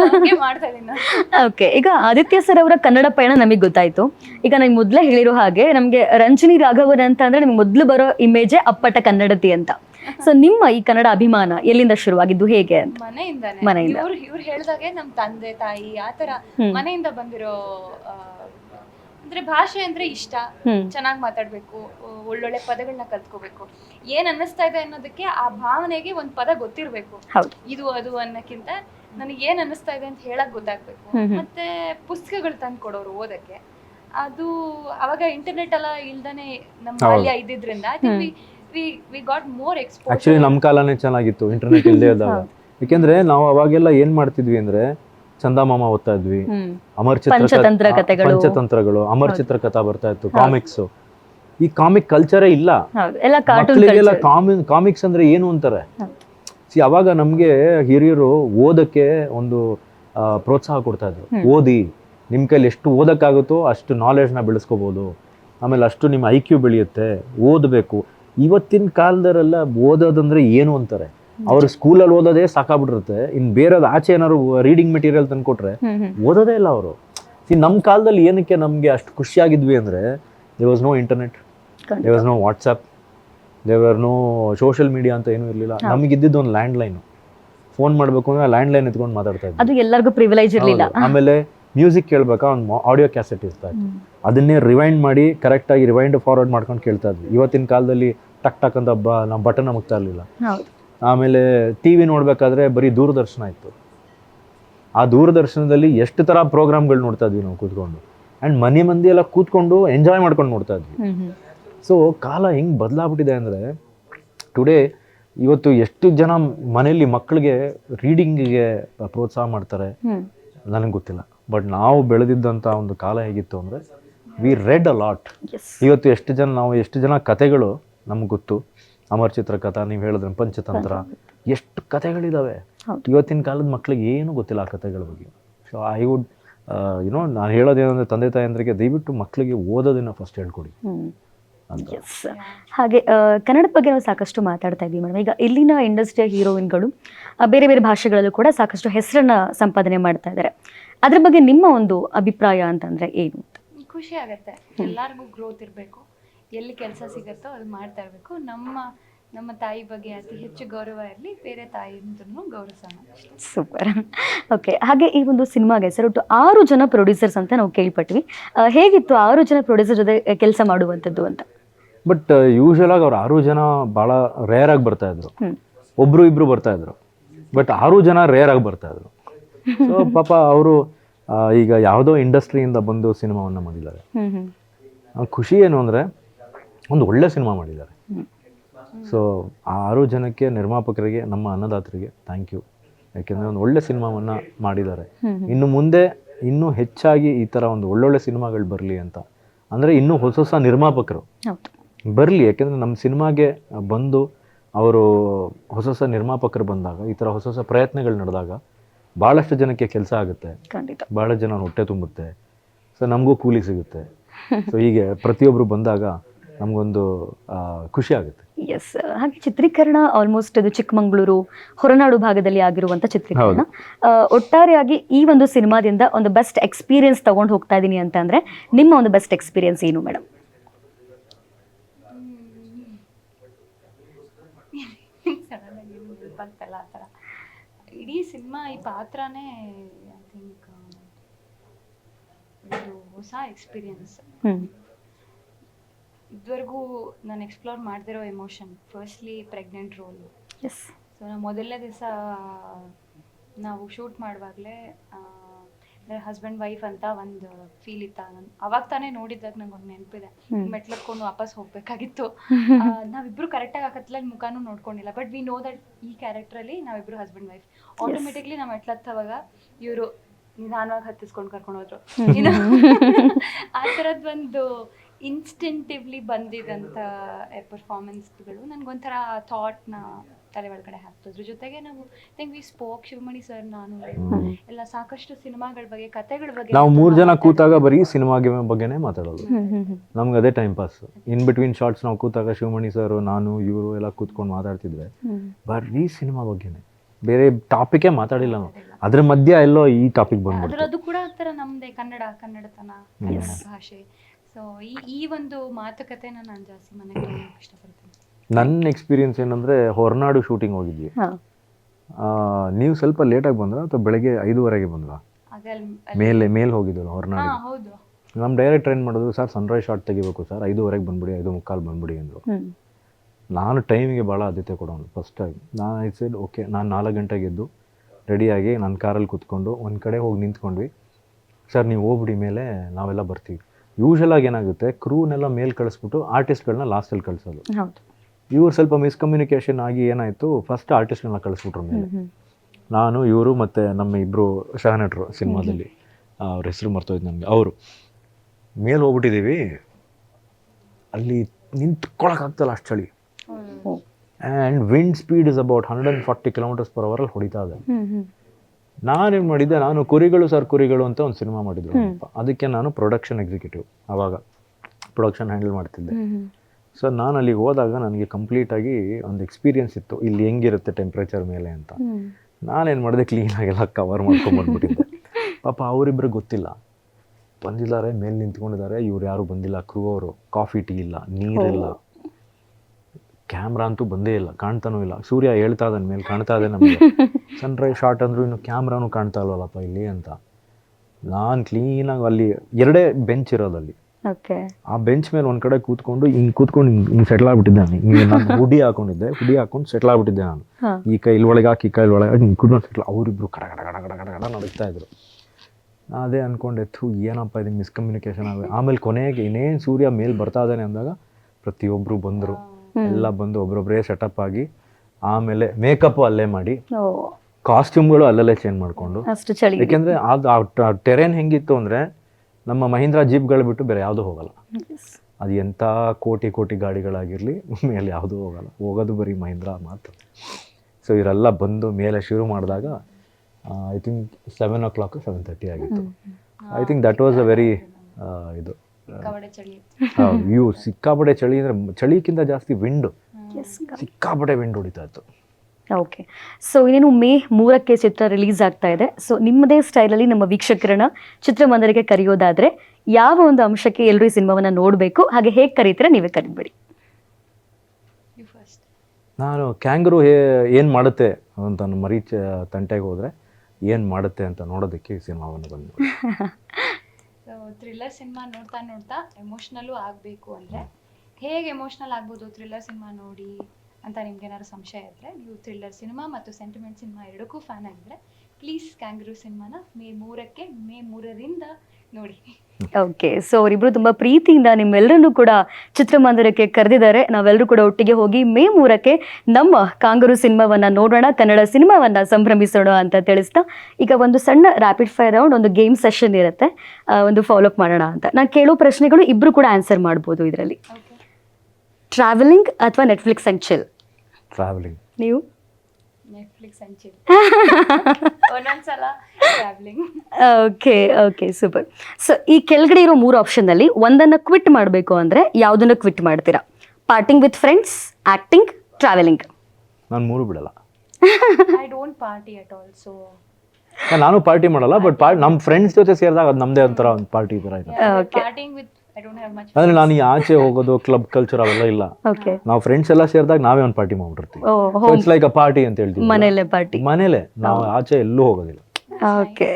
ಹಂಗೆ ಮಾಡ್ತಾ ಇದೀನಿ ನಾನು. ಓಕೆ ಈಗ ಆದಿತ್ಯ ಸರ್ ಅವರ ಕನ್ನಡ ಪಯಣ ನಮಗೆ ಗೊತ್ತಾಯ್ತು. ಈಗ ನಾನು ಮೊದಲೇ ಹೇಳಿರೋ ಹಾಗೆ ನಮಗೆ ರಂಜನಿ ರಾಘವನ್ ಅಂತ ಅಂದ್ರೆ ನಿಮ್ಗೆ ಮೊದಲು ಬರೋ ಇಮೇಜೇ ಅಪ್ಪಟ ಕನ್ನಡತಿ ಅಂತ. ಸೊ ನಿಮ್ಮ ಈ ಕನ್ನಡ ಅಭಿಮಾನ ಎಲ್ಲಿಂದ ಶುರುವಾಗಿದ್ದು ಹೇಗೆ ಅಂತ? ಮನೆಯಿಂದಾನೆ. ಮನೆಯಿಂದ. ಇವ್ರು ಇವ್ರು ಹೇಳ್ದಾಗೆ ನಮ್ ತಂದೆ ತಾಯಿ ಆತರ ಮನೆಯಿಂದ ಬಂದಿರೋ ಆ, ಅಂದ್ರೆ ಭಾಷೆ ಅಂದ್ರೆ ಇಷ್ಟ. ಚೆನ್ನಾಗಿ ಮಾತಾಡ್ಬೇಕು ಒಳ್ಳೊಳ್ಳೆ ಪದಗಳನ್ನ ಕಲ್ತ್ಕೋಬೇಕು. ಏನ್ ಅನ್ನಿಸ್ತಾ ಇದೆ ಅನ್ನೋದಕ್ಕೆ ಆ ಭಾವನೆಗೆ ಒಂದ್ ಪದ ಗೊತ್ತಿರ್ಬೇಕು. ಹೌದು. ಇದು ಅದು ಅನ್ನಕ್ಕಿಂತ ನನಗೆ ಏನ್ ಅನ್ನಿಸ್ತಾ ಇದೆ ಅಂತ ಹೇಳಕ್ ಗೊತ್ತಾಗ್ಬೇಕು. ಮತ್ತೆ ಪುಸ್ತಕಗಳು ತಂದು ಕೊಡೋರು ಓದಕ್ಕೆ. ಅದು ಅವಾಗ ಇಂಟರ್ನೆಟ್ ಎಲ್ಲ ಇಲ್ದಾನೆ ನಮ್ಮ. ಬಾಲ್ಯ ಇದ್ದಿದ್ರಿಂದ ವಿ ಗಾಟ್ ಮೋರ್ ಆಕ್ಚುಲಿ ನಮ್ಮ ಕಾಲನೇ ಚೆನ್ನಾಗಿತ್ತು ಇಂಟರ್ನೆಟ್ ಇಲ್ಲದೆ ಇದ್ದಾಗ. ಯಾಕೆಂದ್ರೆ ನಾವು ಅವಾಗೆಲ್ಲ ಏನ್ ಮಾಡ್ತಿದ್ವಿ ಅಂದ್ರೆ ಚಂದಮಾಮ ಓದ್ತಾ ಇದ್ವಿ. ಅಮರ್ ಪಂಚತಂತ್ರ ಚಿತ್ರ ಕಥೆಗಳು. ಪಂಚತಂತ್ರಗಳು ಅಮರ್ ಚಿತ್ರಕಥಾ ಬರ್ತಾ ಇತ್ತು ಕಾಮಿಕ್ಸ್ ಈ ಕಾಮಿಕ್ ಕಲ್ಚರೇ ಇಲ್ಲ. ಮಕ್ಕಳಿಗೆಲ್ಲ ಕಾಮಿಕ್ಸ್ ಅಂದ್ರೆ ಏನು ಅಂತಾರೆ? ಅವಾಗ ನಮ್ಗೆ ಹಿರಿಯರು ಓದಕ್ಕೆ ಒಂದು ಪ್ರೋತ್ಸಾಹ ಕೊಡ್ತಾ ಇದ್ರು. ಓದಿ ನಿಮ್ಮ ಕೈಲಿ ಎಷ್ಟು ಓದಕ್ಕಾಗುತ್ತೋ ಅಷ್ಟು ನಾಲೆಡ್ಜ್ನ ಬೆಳೆಸ್ಕೋಬೋದು. ಆಮೇಲೆ ಅಷ್ಟು ನಿಮ್ಮ ಐ ಕ್ಯೂ ಬೆಳೆಯುತ್ತೆ. ಓದಬೇಕು. ಇವತ್ತಿನ ಕಾಲದರೆಲ್ಲ ಓದೋದಂದ್ರೆ ಏನು ಅಂತಾರೆ? ಅವ್ರು ಸ್ಕೂಲಲ್ಲಿ ಓದೋದೇ ಸಾಕಾಗ್ಬಿಟ್ಟಿರುತ್ತೆ. ಇನ್ನು ಬೇರೆದು ಆಚೆ ಏನಾದ್ರು ರೀಡಿಂಗ್ ಮೆಟೀರಿಯಲ್ ತಂದ್ಕೊಟ್ರೆ ಓದೋದೇ ಇಲ್ಲ ಅವರು. ನಮ್ಮ ಕಾಲದಲ್ಲಿ ಏನಕ್ಕೆ ನಮಗೆ ಅಷ್ಟು ಖುಷಿಯಾಗಿದ್ವಿ ಅಂದರೆ they was no internet. They was no WhatsApp there were no social media ಅಂತ ಏನೂ ಇರಲಿಲ್ಲ. ನಮಗೆ ಇದ್ದಿದ್ದು ಒಂದು ಲ್ಯಾಂಡ್ ಲೈನ್ ಫೋನ್ ಮಾಡಬೇಕು ಅಂದ್ರೆ ಲ್ಯಾಂಡ್ ಲೈನ್ ಎತ್ಕೊಂಡು ಮಾತಾಡ್ತಾ ಇದ್ವಿ. ಅದು ಎಲ್ಲರಿಗೂ ಪ್ರಿವಿಲೇಜ್ ಇರ್ಲಿಲ್ಲ. ಆಮೇಲೆ ಮ್ಯೂಸಿಕ್ ಕೇಳಬೇಕಾ? ಒಂದು ಆಡಿಯೋ ಕ್ಯಾಸೆಟ್ ಇರ್ತಾ ಇತ್ತು. ಅದನ್ನೇ ರಿವೈಂಡ್ ಮಾಡಿ ಕರೆಕ್ಟಾಗಿ ರಿವೈಂಡ್ ಫಾರ್ವರ್ಡ್ ಮಾಡ್ಕೊಂಡು ಕೇಳ್ತಾ ಇದ್ವಿ. ಇವತ್ತಿನ ಕಾಲದಲ್ಲಿ ಟಕ್ ಟಕ್ ಅಂತ ಬ ನಮ್ಮ ಬಟನ್ ಮುಗ್ತಾ ಇರಲಿಲ್ಲ. ಆಮೇಲೆ ಟಿ ವಿ ನೋಡಬೇಕಾದ್ರೆ ಬರೀ ದೂರದರ್ಶನ ಇತ್ತು. ಆ ದೂರದರ್ಶನದಲ್ಲಿ ಎಷ್ಟು ಥರ ಪ್ರೋಗ್ರಾಮ್ಗಳು ನೋಡ್ತಾ ಇದ್ವಿ ನಾವು ಕೂತ್ಕೊಂಡು. ಆ್ಯಂಡ್ ಮನೆ ಮಂದಿ ಎಲ್ಲ ಕೂತ್ಕೊಂಡು ಎಂಜಾಯ್ ಮಾಡ್ಕೊಂಡು ನೋಡ್ತಾ ಇದ್ವಿ. ಸೊ ಕಾಲ ಹೆಂಗೆ ಬದಲಾಗ್ಬಿಟ್ಟಿದೆ ಅಂದರೆ ಟುಡೇ ಇವತ್ತು ಎಷ್ಟು ಜನ ಮನೆಯಲ್ಲಿ ಮಕ್ಕಳಿಗೆ ರೀಡಿಂಗಿಗೆ ಪ್ರೋತ್ಸಾಹ ಮಾಡ್ತಾರೆ ನನಗೆ ಗೊತ್ತಿಲ್ಲ. ಬಟ್ ನಾವು ಬೆಳೆದಿದ್ದಂಥ ಒಂದು ಕಾಲ ಹೇಗಿತ್ತು ಅಂದರೆ ವಿ ರೆಡ್ ಅ ಲಾಟ್ ಇವತ್ತು ಎಷ್ಟು ಜನ ನಾವು ಎಷ್ಟು ಜನ ಕತೆಗಳು ನಮ್ಗೆ ಗೊತ್ತು. ಅಮರ್ ಚಿತ್ರಕಥಾ ನೀವು ಹೇಳಿದ್ರೆ ಪಂಚತಂತ್ರ ಎಷ್ಟು ಕಥೆಗಳಿದ್ದಾವೆ ಇವತ್ತಿನ ಕಾಲದ ಮಕ್ಳಿಗೆ ಏನು ಗೊತ್ತಿಲ್ಲ ಆ ಕಥೆಗಳ ಬಗ್ಗೆ. ಸೊ ಐ ವುಡ್ ಯುನೋ ನಾನು ಹೇಳೋದೇನಂದ್ರೆ ತಂದೆ ತಾಯಂದ್ರಿಗೆ ದಯವಿಟ್ಟು ಮಕ್ಕಳಿಗೆ ಓದೋದನ್ನ ಫಸ್ಟ್ ಹೇಳ್ಕೊಡಿ. ಹ್ಮ್. ಎಸ್ ಹಾಗೆ ಕನ್ನಡ ಕನ್ನಡದ ಬಗ್ಗೆ ನಾವು ಸಾಕಷ್ಟು ಮಾತಾಡ್ತಾ ಇದ್ವಿ ಮೇಡಮ್. ಈಗ ಇಲ್ಲಿನ ಇಂಡಸ್ಟ್ರಿಯ ಹೀರೋಯಿನ್ಗಳು ಆ, ಬೇರೆ ಬೇರೆ ಭಾಷೆಗಳಲ್ಲೂ ಕೂಡ ಸಾಕಷ್ಟು ಹೆಸರನ್ನ ಸಂಪಾದನೆ ಮಾಡ್ತಾ ಇದ್ದಾರೆ ಅದ್ರ ಬಗ್ಗೆ ನಿಮ್ಮ ಒಂದು ಅಭಿಪ್ರಾಯ ಅಂತಂದ್ರೆ ಏನು? ಖುಷಿ ಆಗುತ್ತೆ. ಎಲ್ಲರಿಗೂ ಗ್ರೋತ್ ಇರಬೇಕು. ಎಲ್ಲಿ ಕೆಲಸ ಸಿಗುತ್ತೋ ಅಲ್ಲಿ ಮಾಡ್ತಾ ಇರಬೇಕು. ನಮ್ಮ ನಮ್ಮ ತಾಯಿ ಬಗ್ಗೆ ಅತಿ ಹೆಚ್ಚು ಗೌರವ ಇರಲಿ ಬೇರೆ ತಾಯಿಯಿಂದನೂ ಗೌರವಿಸೋಣ. ಅಷ್ಟೇ ಸೂಪರ್. ಓಕೆ ಹಾಗೆ ಈ ಒಂದು ಸಿನಿಮಾಗೆ ಹೆಸರುಟ್ಟು ಆರು ಜನ ಪ್ರೊಡ್ಯೂಸರ್ಸ್ ಅಂತ ನಾವು ಕೇಳ್ಪಟ್ವಿ. ಆ, ಹೇಗಿತ್ತು ಆರು ಜನ ಪ್ರೊಡ್ಯೂಸರ್ ಜೊತೆ ಕೆಲಸ ಮಾಡುವಂಥದ್ದು ಅಂತ? ಬಟ್ ಯೂಶಲ್ ಆಗಿ ಅವ್ರು ಆರು ಜನ ಭಾಳ ರೇರ್ ಆಗಿ ಬರ್ತಾ ಇದ್ರು. ಒಬ್ರು ಇಬ್ರು ಬರ್ತಾ ಇದ್ರು. ಬಟ್ ಆರು ಜನ ರೇರ್ ಆಗಿ ಬರ್ತಾ ಇದ್ರು. ಸೊ [laughs] ಪಾಪ ಅವರು ಈಗ ಯಾವುದೋ ಇಂಡಸ್ಟ್ರಿಯಿಂದ ಬಂದು ಸಿನಿಮಾವನ್ನು ಮಾಡಿದ್ದಾರೆ. ಹ್ಮ್ ಹ್ಮ್. ಆ ಖುಷಿ ಏನು ಅಂದರೆ ಒಂದು ಒಳ್ಳೆ ಸಿನಿಮಾ ಮಾಡಿದ್ದಾರೆ. ಸೊ ಆರು ಜನಕ್ಕೆ ನಿರ್ಮಾಪಕರಿಗೆ ನಮ್ಮ ಅನ್ನದಾತರಿಗೆ ಥ್ಯಾಂಕ್ ಯು ಯಾಕೆಂದರೆ ಒಂದು ಒಳ್ಳೆ ಸಿನಿಮಾವನ್ನು ಮಾಡಿದ್ದಾರೆ. ಇನ್ನು ಮುಂದೆ ಇನ್ನೂ ಹೆಚ್ಚಾಗಿ ಈ ಥರ ಒಂದು ಒಳ್ಳೊಳ್ಳೆ ಸಿನಿಮಾಗಳು ಬರಲಿ ಅಂತ. ಅಂದರೆ ಇನ್ನೂ ಹೊಸ ಹೊಸ ನಿರ್ಮಾಪಕರು. ಬರಲಿ ಯಾಕೆಂದರೆ ನಮ್ಮ ಸಿನಿಮಾಗೆ ಬಂದು ಅವರು ಹೊಸ ಹೊಸ ನಿರ್ಮಾಪಕರು ಬಂದಾಗ ಈ ಥರ ಹೊಸ ಹೊಸ ಪ್ರಯತ್ನಗಳು ನಡೆದಾಗ ಭಾಳಷ್ಟು ಜನಕ್ಕೆ ಕೆಲಸ ಆಗುತ್ತೆ. ಖಂಡಿತ. ಭಾಳ ಜನ ಹೊಟ್ಟೆ ತುಂಬುತ್ತೆ. ಸೊ ನಮಗೂ ಕೂಲಿ ಸಿಗುತ್ತೆ. ಸೊ ಹೀಗೆ ಪ್ರತಿಯೊಬ್ಬರು ಬಂದಾಗ ನಮಗೊಂದು ಖುಷಿ ಆಗುತ್ತೆ ಎಸ್ ಹಾಗೆ ಚಿತ್ರೀಕರಣ ಆಲ್ಮೋಸ್ಟ್ ಇದು ಚಿಕ್ಕಮಂಗ್ಳೂರು ಹೊರನಾಡು ಭಾಗದಲ್ಲಿ ಆಗಿರುವಂತ ಚಿತ್ರೀಕರಣ. ಆ, ಒಟ್ಟಾರೆಯಾಗಿ ಈ ಒಂದು ಸಿನಿಮಾದಿಂದ ಒಂದು ಬೆಸ್ಟ್ ಎಕ್ಸ್ಪೀರಿಯನ್ಸ್ ತಗೊಂಡು ಹೋಗ್ತಾ ಇದ್ದೀನಿ ಅಂತ ಅಂದ್ರೆ ನಿಮ್ಮ ಒಂದು ಬೆಸ್ಟ್ ಎಕ್ಸ್ಪೀರಿಯನ್ಸ್ ಏನು ಮೇಡಮ್ ಆ ಥರ ಇಡೀ ಸಿನಿಮಾ ಈ ಪಾತ್ರನೇ ಐ ಥಿಂಕ್ ಒಂದು ಹೊಸ ಎಕ್ಸ್ಪೀರಿಯನ್ಸ್ ಹ್ಮ್. ಇದುವರೆಗೂ ನಾನು explore ಮಾಡ್ದಿರೋ emotion firstly pregnant role yes so ನಾವು ಮೊದಲನೇ ದಿವಸ ನಾವು ಶೂಟ್ ಮಾಡುವಾಗಲೇ ಹಸ್ಬೆಂಡ್ ವೈಫ್ ಅಂತ ಒಂದು ಫೀಲ್ ಇತ್ತ. ನಾನು ಅವಾಗ ತಾನೇ ನೋಡಿದಾಗ ನಂಗೆ ಒಂದು ನೆನಪಿದೆ. ಮೆಟ್ಲತ್ಕೊಂಡು ವಾಪಸ್ ಹೋಗ್ಬೇಕಾಗಿತ್ತು. [laughs] ನಾವಿಬ್ರು ಕರೆಕ್ಟಾಗಿ ಆ ಕತ್ಲಲ್ಲಿ ಮುಖಾನು ನೋಡ್ಕೊಂಡಿಲ್ಲ. ಬಟ್ ವಿ ನೋ ದಟ್ ಈ ಕ್ಯಾರೆಕ್ಟ್ರಲ್ಲಿ ನಾವಿಬ್ರು ಹಸ್ಬೆಂಡ್ ವೈಫ್ ಆಟೋಮೆಟಿಕ್ಲಿ ನಾವು ಮೆಟ್ಲತ್ತವಾಗ ಇವರು ನಿಧಾನವಾಗಿ ಹತ್ತಿಸ್ಕೊಂಡು ಕರ್ಕೊಂಡು ಹೋದ್ರು. [laughs] ಆ ಥರದ್ದು ಒಂದು ಇನ್ಸ್ಟೆಂಟಿವ್ಲಿ ಬಂದಿದ್ದಂಥ ಪರ್ಫಾರ್ಮೆನ್ಸ್ಗಳು ನನಗೊಂಥರ ಥಾಟ್ನ ತಲೆ ಒಳಗಡೆ ಹಾಕ್ತಿದ್ರು. ಜೊತೆಗೆ ನಾವು think we spoke Shivamani sir ನಾನು ಎಲ್ಲ ಸಾಕಷ್ಟು ಸಿನಿಮಾಗಳ ಬಗ್ಗೆ ಕತೆಗಳ ಬಗ್ಗೆ ನಾವು ಮೂರು ಜನ ಕೂತಾಗ ಬರೀ ಸಿನಿಮಾಗೆ ಬಗ್ಗೆನೇ ಮಾತಾಡೋದು. ನಮ್ಗೆ ಅದೇ time pass in between shots ನಾವು ಕೂತಾಗ ಶಿವಮಣಿ ಸರ್ ನಾನು ಇವರು ಎಲ್ಲ ಕೂತ್ಕೊಂಡು ಮಾತಾಡ್ತಿದ್ವಿ. ಬರೀ ಸಿನಿಮಾ ಬಗ್ಗೆನೇ. ಬೇರೆ ಟಾಪಿಕೇ ಮಾತಾಡಿಲ್ಲ ನಾವು. ಅದ್ರ ಮಧ್ಯ ಎಲ್ಲೋ ಈ ಟಾಪಿಕ್ ಬಂದ್ಬಿಡ್ತು. ಅದು ಕೂಡ ಒಂಥರ ನಮ್ದೇ ಕನ್ನಡ ಕನ್ನಡತನ ಕನ್ನಡ. ಭಾಷೆ. ಸೊ ಈ ಈ ಒಂದು ಮಾತುಕತೆನ ನಾನು ಜಾಸ್ತಿ ಮನೆಗೆ ತಗೊಳಕ್ ಇಷ್ಟಪಡ್ತೀನಿ. ನನ್ನ ಎಕ್ಸ್ಪೀರಿಯನ್ಸ್ ಏನಂದರೆ ಹೊರನಾಡು ಶೂಟಿಂಗ್ ಹೋಗಿದ್ವಿ. ಹಾ. ಆ, ನೀವು ಸ್ವಲ್ಪ ಲೇಟಾಗಿ ಬಂದ್ರ ಅಥವಾ ಬೆಳಗ್ಗೆ ಐದೂವರೆಗೆ ಬಂದ್ರ? ಆಗ ಮೇಲೆ ಮೇಲೆ ಹೋಗಿದ್ವಲ್ಲ ಹಾ ಹೊರನಾಡು ಹೌದು. ನಮ್ಮ ಡೈರೆಕ್ಟ್ ಟ್ರೈನ್ ಮಾಡಿದ್ರು ಸರ್ ಸನ್ರೈಸ್ ಶಾಟ್ ತೆಗಿಬೇಕು ಸರ್ ಐದೂವರೆಗೆ ಬಂದ್ಬಿಡಿ ಐದು ಮುಕ್ಕಾಲು ಬಂದ್ಬಿಡಿ ಅಂದರು. ಹ್ಮ್. ನಾನು ಟೈಮಿಗೆ ಭಾಳ ಆದ್ಯತೆ ಕೊಡೋನು. ಫಸ್ಟಾಗಿ ನಾನು ಐ ಸೈಡ್ ಓಕೆ ನಾನು ನಾಲ್ಕು ಗಂಟೆಗೆ ಎದ್ದು ರೆಡಿಯಾಗಿ ನನ್ನ ಕಾರಲ್ಲಿ ಕೂತ್ಕೊಂಡು ಒಂದು ಕಡೆ ಹೋಗಿ ನಿಂತ್ಕೊಂಡ್ವಿ. ಸರ್ ನೀವು ಹೋಗ್ಬಿಡಿ ಮೇಲೆ ನಾವೆಲ್ಲ ಬರ್ತೀವಿ. ಯೂಶಲ್ ಆಗಿ ಏನಾಗುತ್ತೆ? ಕ್ರೂನೆಲ್ಲ ಮೇಲ್ ಕಳಿಸ್ಬಿಟ್ಟು ಆರ್ಟಿಸ್ಟ್ಗಳನ್ನ ಲಾಸ್ಟಲ್ಲಿ ಕಳಿಸೋದು. ಇವ್ರು ಸ್ವಲ್ಪ ಮಿಸ್ಕಮ್ಯುನಿಕೇಷನ್ ಆಗಿ ಏನಾಯಿತು? ಫಸ್ಟ್ ಆರ್ಟಿಸ್ಟ್ಗಳನ್ನ ಕಳಿಸ್ಬಿಟ್ರು ಮೇಲೆ. ನಾನು ಇವರು ಮತ್ತು ನಮ್ಮ ಇಬ್ಬರು ಸಹನಟರು ಸಿನಿಮಾದಲ್ಲಿ. ಅವ್ರ ಹೆಸರು ಮರ್ತೋಯ್ತು ನನಗೆ. ಅವರು. ಮೇಲೆ ಹೋಗ್ಬಿಟ್ಟಿದ್ದೀವಿ ಅಲ್ಲಿ ನಿಂತ್ಕೊಳಕ್ಕಾಗ್ತಲ್ಲ ಅಷ್ಟು ಚಳಿ. And and wind speed is about hundred and forty kilometres per ಅವರಲ್ಲಿ ಹೊಡಿತಾ ಇದೆ. ನಾನೇನು ಮಾಡಿದ್ದೆ ನಾನು ಕುರಿಗಳು ಸರ್ ಕುರಿಗಳು ಅಂತ ಒಂದು ಸಿನಿಮಾ ಮಾಡಿದ್ರು ಅದಕ್ಕೆ ನಾನು ಪ್ರೊಡಕ್ಷನ್ ಎಕ್ಸಿಕ್ಯೂಟಿವ್ ಅವಾಗ ಪ್ರೊಡಕ್ಷನ್ ಹ್ಯಾಂಡಲ್ ಮಾಡ್ತಿದ್ದೆ. ಸೊ ನಾನು ಅಲ್ಲಿಗೆ ಹೋದಾಗ ನನಗೆ ಕಂಪ್ಲೀಟಾಗಿ ಒಂದು ಎಕ್ಸ್ಪೀರಿಯನ್ಸ್ ಇತ್ತು. ಇಲ್ಲಿ ಹೆಂಗಿರುತ್ತೆ ಟೆಂಪ್ರೇಚರ್ ಮೇಲೆ ಅಂತ. ನಾನೇನು ಮಾಡಿದೆ ಕ್ಲೀನಾಗೆಲ್ಲ ಕವರ್ ಮಾಡ್ಕೊಂಡ್ಬಂದ್ಬಿಟ್ಟಿದ್ದೆ [laughs] ಪಾಪ ಅವರಿಬ್ಬರು ಗೊತ್ತಿಲ್ಲ. ಬಂದಿದ್ದಾರೆ ಮೇಲೆ ನಿಂತ್ಕೊಂಡಿದ್ದಾರೆ. ಇವ್ರು ಯಾರು ಬಂದಿಲ್ಲ ಕ್ರೂ ಅವರು. ಕಾಫಿ ಟೀ ಇಲ್ಲ ನೀರಿಲ್ಲ. ಕ್ಯಾಮ್ರಾ ಅಂತೂ ಬಂದೇ ಇಲ್ಲ ಕಾಣ್ತಾನೂ ಇಲ್ಲ. ಸೂರ್ಯ ಹೇಳ್ತಾ ಇದ್ದಾನೆ ಮೇಲೆ ಕಾಣ್ತಾ ಇದೆ ನಮಗೆ. ಸನ್ರೈಸ್ ಶಾಟ್ ಅಂದ್ರು ಇನ್ನು ಕ್ಯಾಮ್ರಾನು ಕಾಣ್ತಾ ಇಲ್ವಲ್ಲಪ್ಪ ಇಲ್ಲಿ ಅಂತ. ನಾನು ಕ್ಲೀನಾಗಿ ಅಲ್ಲಿ ಎರಡೇ ಬೆಂಚ್ ಇರೋದಲ್ಲಿ ಓಕೆ ಆ ಬೆಂಚ್ ಮೇಲೆ ಒಂದು ಕಡೆ ಕೂತ್ಕೊಂಡು ಹಿಂಗೆ ಕೂತ್ಕೊಂಡು ಹಿಂಗೆ ಹಿಂಗೆ ಸೆಟ್ಲ್ ಆಗ್ಬಿಟ್ಟಿದ್ದೆ ನಾನು. ಹಿಂಗೆ ನಾನು ಹುಡಿ ಹಾಕೊಂಡಿದ್ದೆ ಹುಡಿ ಹಾಕೊಂಡು ಸೆಟ್ಲ್ ಆಗ್ಬಿಟ್ಟಿದ್ದೆ ನಾನು. ಈ ಕೈ ಇಲ್ಲೊಳಗೆ ಹಾಕಿ ಈ ಕೈ ಒಳಗೆ ಹಿಂಗೆ ಕುಡ್ಕೊಂಡು ಸೆಟ್ಲ್ ಅವರಿಬ್ರು ಕಡ ಕಡ ಕಡ ಕಡ ಕಡ ಕಡ ನಡುಗ್ತಾ ಇದ್ರು. ಅದೇ ಅನ್ಕೊಂಡೆ ಥೂ ಏನಪ್ಪ ಇದು ಮಿಸ್ಕಮ್ಯುನಿಕೇಶನ್ ಆಗಿದೆ ಆಮೇಲೆ ಕೊನೆಗೆ ಇನ್ನೇನು ಸೂರ್ಯ ಮೇಲೆ ಬರ್ತಾ ಇದ್ದಾನೆ ಅಂದಾಗ ಪ್ರತಿಯೊಬ್ಬರು ಬಂದರು. ಎಲ್ಲ ಬಂದು ಒಬ್ಬೊಬ್ಬರೇ ಸೆಟಪ್ ಆಗಿ ಆಮೇಲೆ ಮೇಕಪ್ ಅಲ್ಲೇ ಮಾಡಿ. ಕಾಸ್ಟ್ಯೂಮ್ಗಳು ಅಲ್ಲಲ್ಲೇ ಚೇಂಜ್ ಮಾಡಿಕೊಂಡು. ಅಷ್ಟು ಚಳಿ ಯಾಕೆಂದರೆ ಅದು ಆ ಟೆರೇನ್ ಹೆಂಗಿತ್ತು ಅಂದ್ರೆ ನಮ್ಮ ಮಹೀಂದ್ರ ಜೀಪ್ಗಳು ಬಿಟ್ಟು ಬೇರೆ ಯಾವುದು ಹೋಗಲ್ಲ. ಅದು ಎಂಥ ಕೋಟಿ ಕೋಟಿ ಗಾಡಿಗಳಾಗಿರಲಿ ಮೇಲೆ ಯಾವುದೂ ಹೋಗಲ್ಲ. ಹೋಗೋದು ಬರೀ ಮಹೀಂದ್ರ ಮಾತ್ರ. ಸೊ ಸೊ ಇವರೆಲ್ಲ ಬಂದು ಮೇಲೆ ಶುರು ಮಾಡಿದಾಗ I think seven o'clock seven thirty ಆಗಿತ್ತು. I think that was a very ಇದು. ಕವಡೆ ಚಳಿ ವ್ಯೂ ಸಿಕ್ಕಾಪಟ್ಟೆ ಚಳಿ ಅಂದ್ರೆ ಚಳಿಗಿಂತ ಜಾಸ್ತಿ ವಿಂಡು ಸಿಕ್ಕಾಪಟ್ಟೆ ವಿಂಡ್ ಹೊಡಿತಾ ಇತ್ತು. ಓಕೆ ಸೊ ಇನ್ನೇನು ಮೇ ಮೂರಕ್ಕೆ ಚಿತ್ರ ರಿಲೀಸ್ ಆಗ್ತಾ ಇದೆ. ಸೊ ನಿಮ್ಮದೇ ಸ್ಟೈಲಲ್ಲಿ ನಮ್ಮ ವೀಕ್ಷಕರನ್ನ ಚಿತ್ರಮಂದಿರಕ್ಕೆ ಕರೆಯೋದಾದ್ರೆ ಯಾವ ಒಂದು ಅಂಶಕ್ಕೆ ಎಲ್ಲರೂ ಈ ಸಿನಿಮಾವನ್ನ ನೋಡಬೇಕು? ಹಾಗೆ ಹೇಗೆ ಕರೀತೀರಾ ನೀವೇ ಕರಿಬೇಡಿ. ನಾನು ಕ್ಯಾಂಗ್ರು ಏನು ಮಾಡುತ್ತೆ ಅಂತ ಮರೀಚ ತಂಟೆಗೆ ಹೋದರೆ ಏನು ಮಾಡುತ್ತೆ ಅಂತ ನೋಡೋದಕ್ಕೆ ಈ ಸಿನಿಮಾವನ್ನು ಬಂದು [laughs] ಥ್ರಿಲ್ಲರ್ ಸಿನಿಮಾ ನೋಡ್ತಾ ನೋಡ್ತಾ ಎಮೋಷ್ನಲ್ಲೂ ಆಗಬೇಕು ಅಂದರೆ ಹೇಗೆ ಎಮೋಷ್ನಲ್ ಆಗ್ಬೋದು ಥ್ರಿಲ್ಲರ್ ಸಿನಿಮಾ ನೋಡಿ ಅಂತ ನಿಮ್ಗೆ ಏನಾದ್ರು ಸಂಶಯ ಇದ್ದರೆ ನೀವು ಥ್ರಿಲ್ಲರ್ ಸಿನಿಮಾ ಮತ್ತು ಸೆಂಟಿಮೆಂಟ್ ಸಿನಿಮಾ ಎರಡಕ್ಕೂ ಫ್ಯಾನ್ ಆಗಿದ್ರೆ ಪ್ಲೀಸ್ ಕ್ಯಾಂಗ್ರೂ ಸಿನಿಮಾನ ಮೇ ಮೂರಕ್ಕೆ ಮೇ ಮೂರರಿಂದ ನೋಡಿ. ಓಕೆ ಸೊ ಅವರಿಬ್ರು ತುಂಬಾ ಪ್ರೀತಿಯಿಂದ ನಿಮ್ಮೆಲ್ಲರನ್ನೂ ಕೂಡ ಚಿತ್ರಮಂದಿರಕ್ಕೆ ಕರೆದಿದ್ದಾರೆ. ನಾವೆಲ್ಲರೂ ಕೂಡ ಒಟ್ಟಿಗೆ ಹೋಗಿ ಮೇ ಮೂರಕ್ಕೆ ನಮ್ಮ ಕಾಂಗರು ಸಿನಿಮಾವನ್ನ ನೋಡೋಣ ಕನ್ನಡ ಸಿನಿಮಾವನ್ನ ಸಂಭ್ರಮಿಸೋಣ ಅಂತ ತಿಳಿಸ್ತಾ ಈಗ ಒಂದು ಸಣ್ಣ ರ್ಯಾಪಿಡ್ ಫೈರ್ ರೌಂಡ್ ಒಂದು ಗೇಮ್ ಸೆಷನ್ ಇರುತ್ತೆ. ಒಂದು ಫಾಲೋ ಅಪ್ ಮಾಡೋಣ ಅಂತ. ನಾನು ಕೇಳೋ ಪ್ರಶ್ನೆಗಳು ಇಬ್ರು ಕೂಡ ಆನ್ಸರ್ ಮಾಡ್ಬೋದು ಇದರಲ್ಲಿ. ಓಕೆ ಟ್ರಾವೆಲಿಂಗ್ ಅಥವಾ ನೆಟ್ಫ್ಲಿಕ್ಸ್ ಅಂಡ್ ಚಿಲ್ ಟ್ರಾವೆಲಿಂಗ್ ನೀವು? ನೆಟ್ಫ್ಲಿಕ್ಸ್ ಹಂಚಿಲ್ [laughs] ಒಂದೊಂದ್ಸಲ travelling okay okay super so ಈ ಕೆಳಗಡೆ ಇರೋ ಮೂರು ಆಪ್ಷನ್ನಲ್ಲಿ ಒಂದನ್ನು ಕ್ವಿಟ್ ಮಾಡಬೇಕು ಅಂದರೆ ಯಾವುದನ್ನು ಕ್ವಿಟ್ ಮಾಡ್ತೀರಾ? Partying with friends acting travelling ನಾನು ಮೂರು ಬಿಡಲ್ಲ. I don't party at all so ನಾನು ಪಾರ್ಟಿ ಮಾಡಲ್ಲ ಬಟ್ ಪಾರ್ಟ್ ನಮ್ಮ ಫ್ರೆಂಡ್ಸ್ ಜೊತೆ ಸೇರಿದಾಗ ಅದು ನಮ್ಮದೇ ಒಂಥರ ಒಂದು ಪಾರ್ಟಿ ಥರ ಇದೆ Okay. ಪಾರ್ಟಿಂಗ್ ವಿತ್ ಅಂದರೆ ನಾನು ಈ ಆಚೆ ಹೋಗೋದು ಕ್ಲಬ್ ಕಲ್ಚರ್ ಅವೆಲ್ಲ ಇಲ್ಲ. ಓಕೆ ನಾವು ಫ್ರೆಂಡ್ಸ್ ಎಲ್ಲ ಸೇರಿದಾಗ ನಾವೇ ಒಂದು ಪಾರ್ಟಿ ಮಾಡ್ಬಿಡ್ತೀವಿ ಇಟ್ಸ್ ಲೈಕ್ ಅ ಪಾರ್ಟಿ ಅಂತ ಹೇಳ್ತೀವಿ. ಮನೇಲೆ ಪಾರ್ಟಿ ಮನೇಲೆ ನಾವು ಆಚೆ ಎಲ್ಲೂ ಹೋಗೋದಿಲ್ಲ. Okay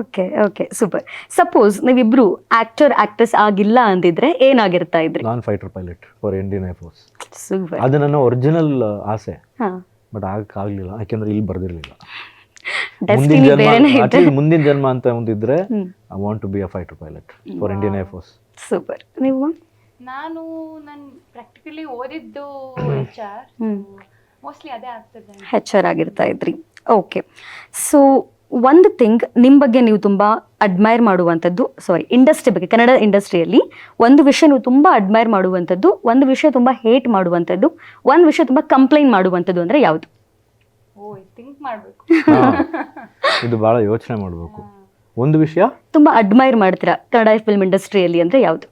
okay okay super suppose ನೀವಿಬ್ರು ಆಕ್ಟರ್ ಆಕ್ಟ್ರೆಸ್ ಆಗಿಲ್ಲ ಅಂದಿದ್ರೆ ಏನಾಗಿರ್ತಾ ಇದ್ರಿ? ನಾನ್ fighter pilot for Indian air force super ಅದು ನನ್ನ ಒರಿಜಿನಲ್ ಆಸೆ. ಬಟ್ ಆಗಕ್ಕಾಗಲಿಲ್ಲ ಯಾಕೆಂದ್ರೆ ಇಲ್ಲಿ ಬರ್ದಿರ್ಲಿಲ್ಲ. [laughs] ಮುಂದಿನ ಜನ್ಮ ಮುಂದಿನ ಅಂತ ಒಂದಿದ್ರೆ. I want to be a fighter pilot for Indian air force super ನೀವು? ನಾನು ನಾನು ಪ್ರಾಕ್ಟಿಕಲಿ ಓದಿದ್ದು ಎಚ್ ಆರ್ ಹ್ಮ್. ಮೋಸ್ಟ್ಲಿ ಅದೇ ಆಗ್ತದೆ ಹೆಚ್ ಆರ್ ಆಗಿರ್ತಾ ಇದ್ರಿ. ಓಕೆ ಸೊ ಒಂದು ಥಿಂಗ್ ನಿಮ್ಮ ಬಗ್ಗೆ ನೀವು ತುಂಬ ಅಡ್ಮೈರ್ ಮಾಡುವಂಥದ್ದು ಸಾರಿ ಇಂಡಸ್ಟ್ರಿ ಬಗ್ಗೆ ಕನ್ನಡ ಇಂಡಸ್ಟ್ರಿಯಲ್ಲಿ ಒಂದು ವಿಷಯ ನೀವು ತುಂಬ ಅಡ್ಮೈರ್ ಮಾಡುವಂಥದ್ದು ಒಂದು ವಿಷಯ ತುಂಬ ಹೇಟ್ ಮಾಡುವಂಥದ್ದು ಒಂದು ವಿಷಯ ತುಂಬ ಕಂಪ್ಲೇಂಟ್ ಮಾಡುವಂಥದ್ದು ಅಂದರೆ ಯಾವುದು? ಓ ಥಿಂಕ್ ಮಾಡಬೇಕು. ಇದು ಬಹಳ [laughs] ಯೋಚನೆ ಮಾಡಬೇಕು. ಒಂದು ವಿಷಯ? ತುಂಬ ಅಡ್ಮೈರ್ ಮಾಡ್ತೀರಾ ಕನ್ನಡ ಫಿಲ್ಮ್ ಇಂಡಸ್ಟ್ರಿಯಲ್ಲಿ ಅಂದರೆ ಯಾವುದು?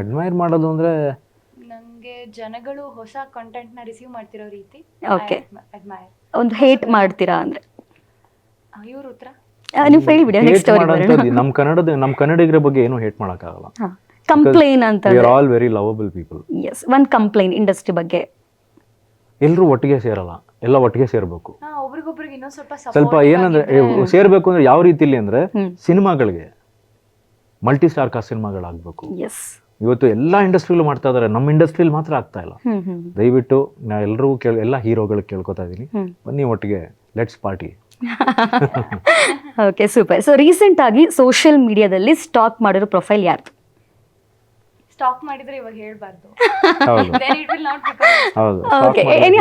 ಅಡ್ಮೈರ್ ಮಾಡೋದು ಅಂದ್ರೆ ನನಗೆ ಜನಗಳು ಹೊಸ ಕಂಟೆಂಟ್ನ ರಿಸೀವ್ ಮಾಡ್ತಿರೋ ರೀತಿ ಓಕೆ ಅಡ್ಮೈರ್ ಒಂದು ಹೇಟ್ ಮಾಡ್ತೀರಾ ಅಂದರೆ? ಇವ್ರ ಉತ್ತರ ನೀವು ಹೇಳಿಬಿಡಿ ನೆಕ್ಸ್ಟ್ ಸ್ಟೋರಿ ನಮ್ಮ ಕನ್ನಡದ ನಮ್ಮ ಕನ್ನಡಿಗರ ಬಗ್ಗೆ ಏನು ಹೇಟ್ ಮಾಡೋಕ್ಕಾಗಲ್ಲ. ಕಂಪ್ಲೇನ್ ಅಂತ we are all very lovable people yes ಒಂದು ಕಂಪ್ಲೇನ್ ಇಂಡಸ್ಟ್ರಿ ಬಗ್ಗೆ. ಎಲ್ಲರೂ ಒಟ್ಟಿಗೆ ಸೇರಲ್ಲ. ಎಲ್ಲ ಒಟ್ಟಿಗೆ ಸೇರ್ಬೇಕು. ಹಾ ಒಬ್ರಿಗೊಬ್ರಿಗೆ ಇನ್ನೊಂದ್ ಸ್ವಲ್ಪ ಸ್ವಲ್ಪ ಏನಂದ್ರೆ ಸೇರ್ಬೇಕು ಅಂದ್ರೆ ಯಾವ ರೀತಿಲಿ ಅಂದ್ರೆ. ಸಿನಿಮಾಗಳಿಗೆ ಮಲ್ಟಿ ಸ್ಟಾರ್ ಕಾಸ್ಟ್ ಸಿನಿಮಾಗಳಾಗಬೇಕು. ಎಸ್ ಇವತ್ತು ಎಲ್ಲ ಇಂಡಸ್ಟ್ರಿಲೂ ಮಾಡ್ತಾ ಇದಾರೆ ನಮ್ಮ ಇಂಡಸ್ಟ್ರಿಲಿ ಮಾತ್ರ ಆಗ್ತಾ ಇಲ್ಲ. ದಯವಿಟ್ಟು ನಾ ಎಲ್ಲರೂ ಕೇಳ ಎಲ್ಲ ಹೀರೋಗಳಿಗೆ ಕೇಳ್ಕೊತಾ ಇದೀನಿ. ಬನ್ನಿ ಒಟ್ಟಿಗೆ let's party okay super so recent ಆಗಿ ಸೋಷಿಯಲ್ ಮೀಡಿಯಾದಲ್ಲಿ ಸ್ಟಾಕ್ ಮಾಡಿರೋ ಪ್ರೊಫೈಲ್ ಯಾರ್ದು? ಸ್ಟಾಕ್ ಮಾಡಿದ್ರೆ ಇವಾಗ ಹೇಳ್ಬಾರ್ದು. ಹೌದು. Then it will not become- ಹೌದು ಓಕೆ ಎನಿ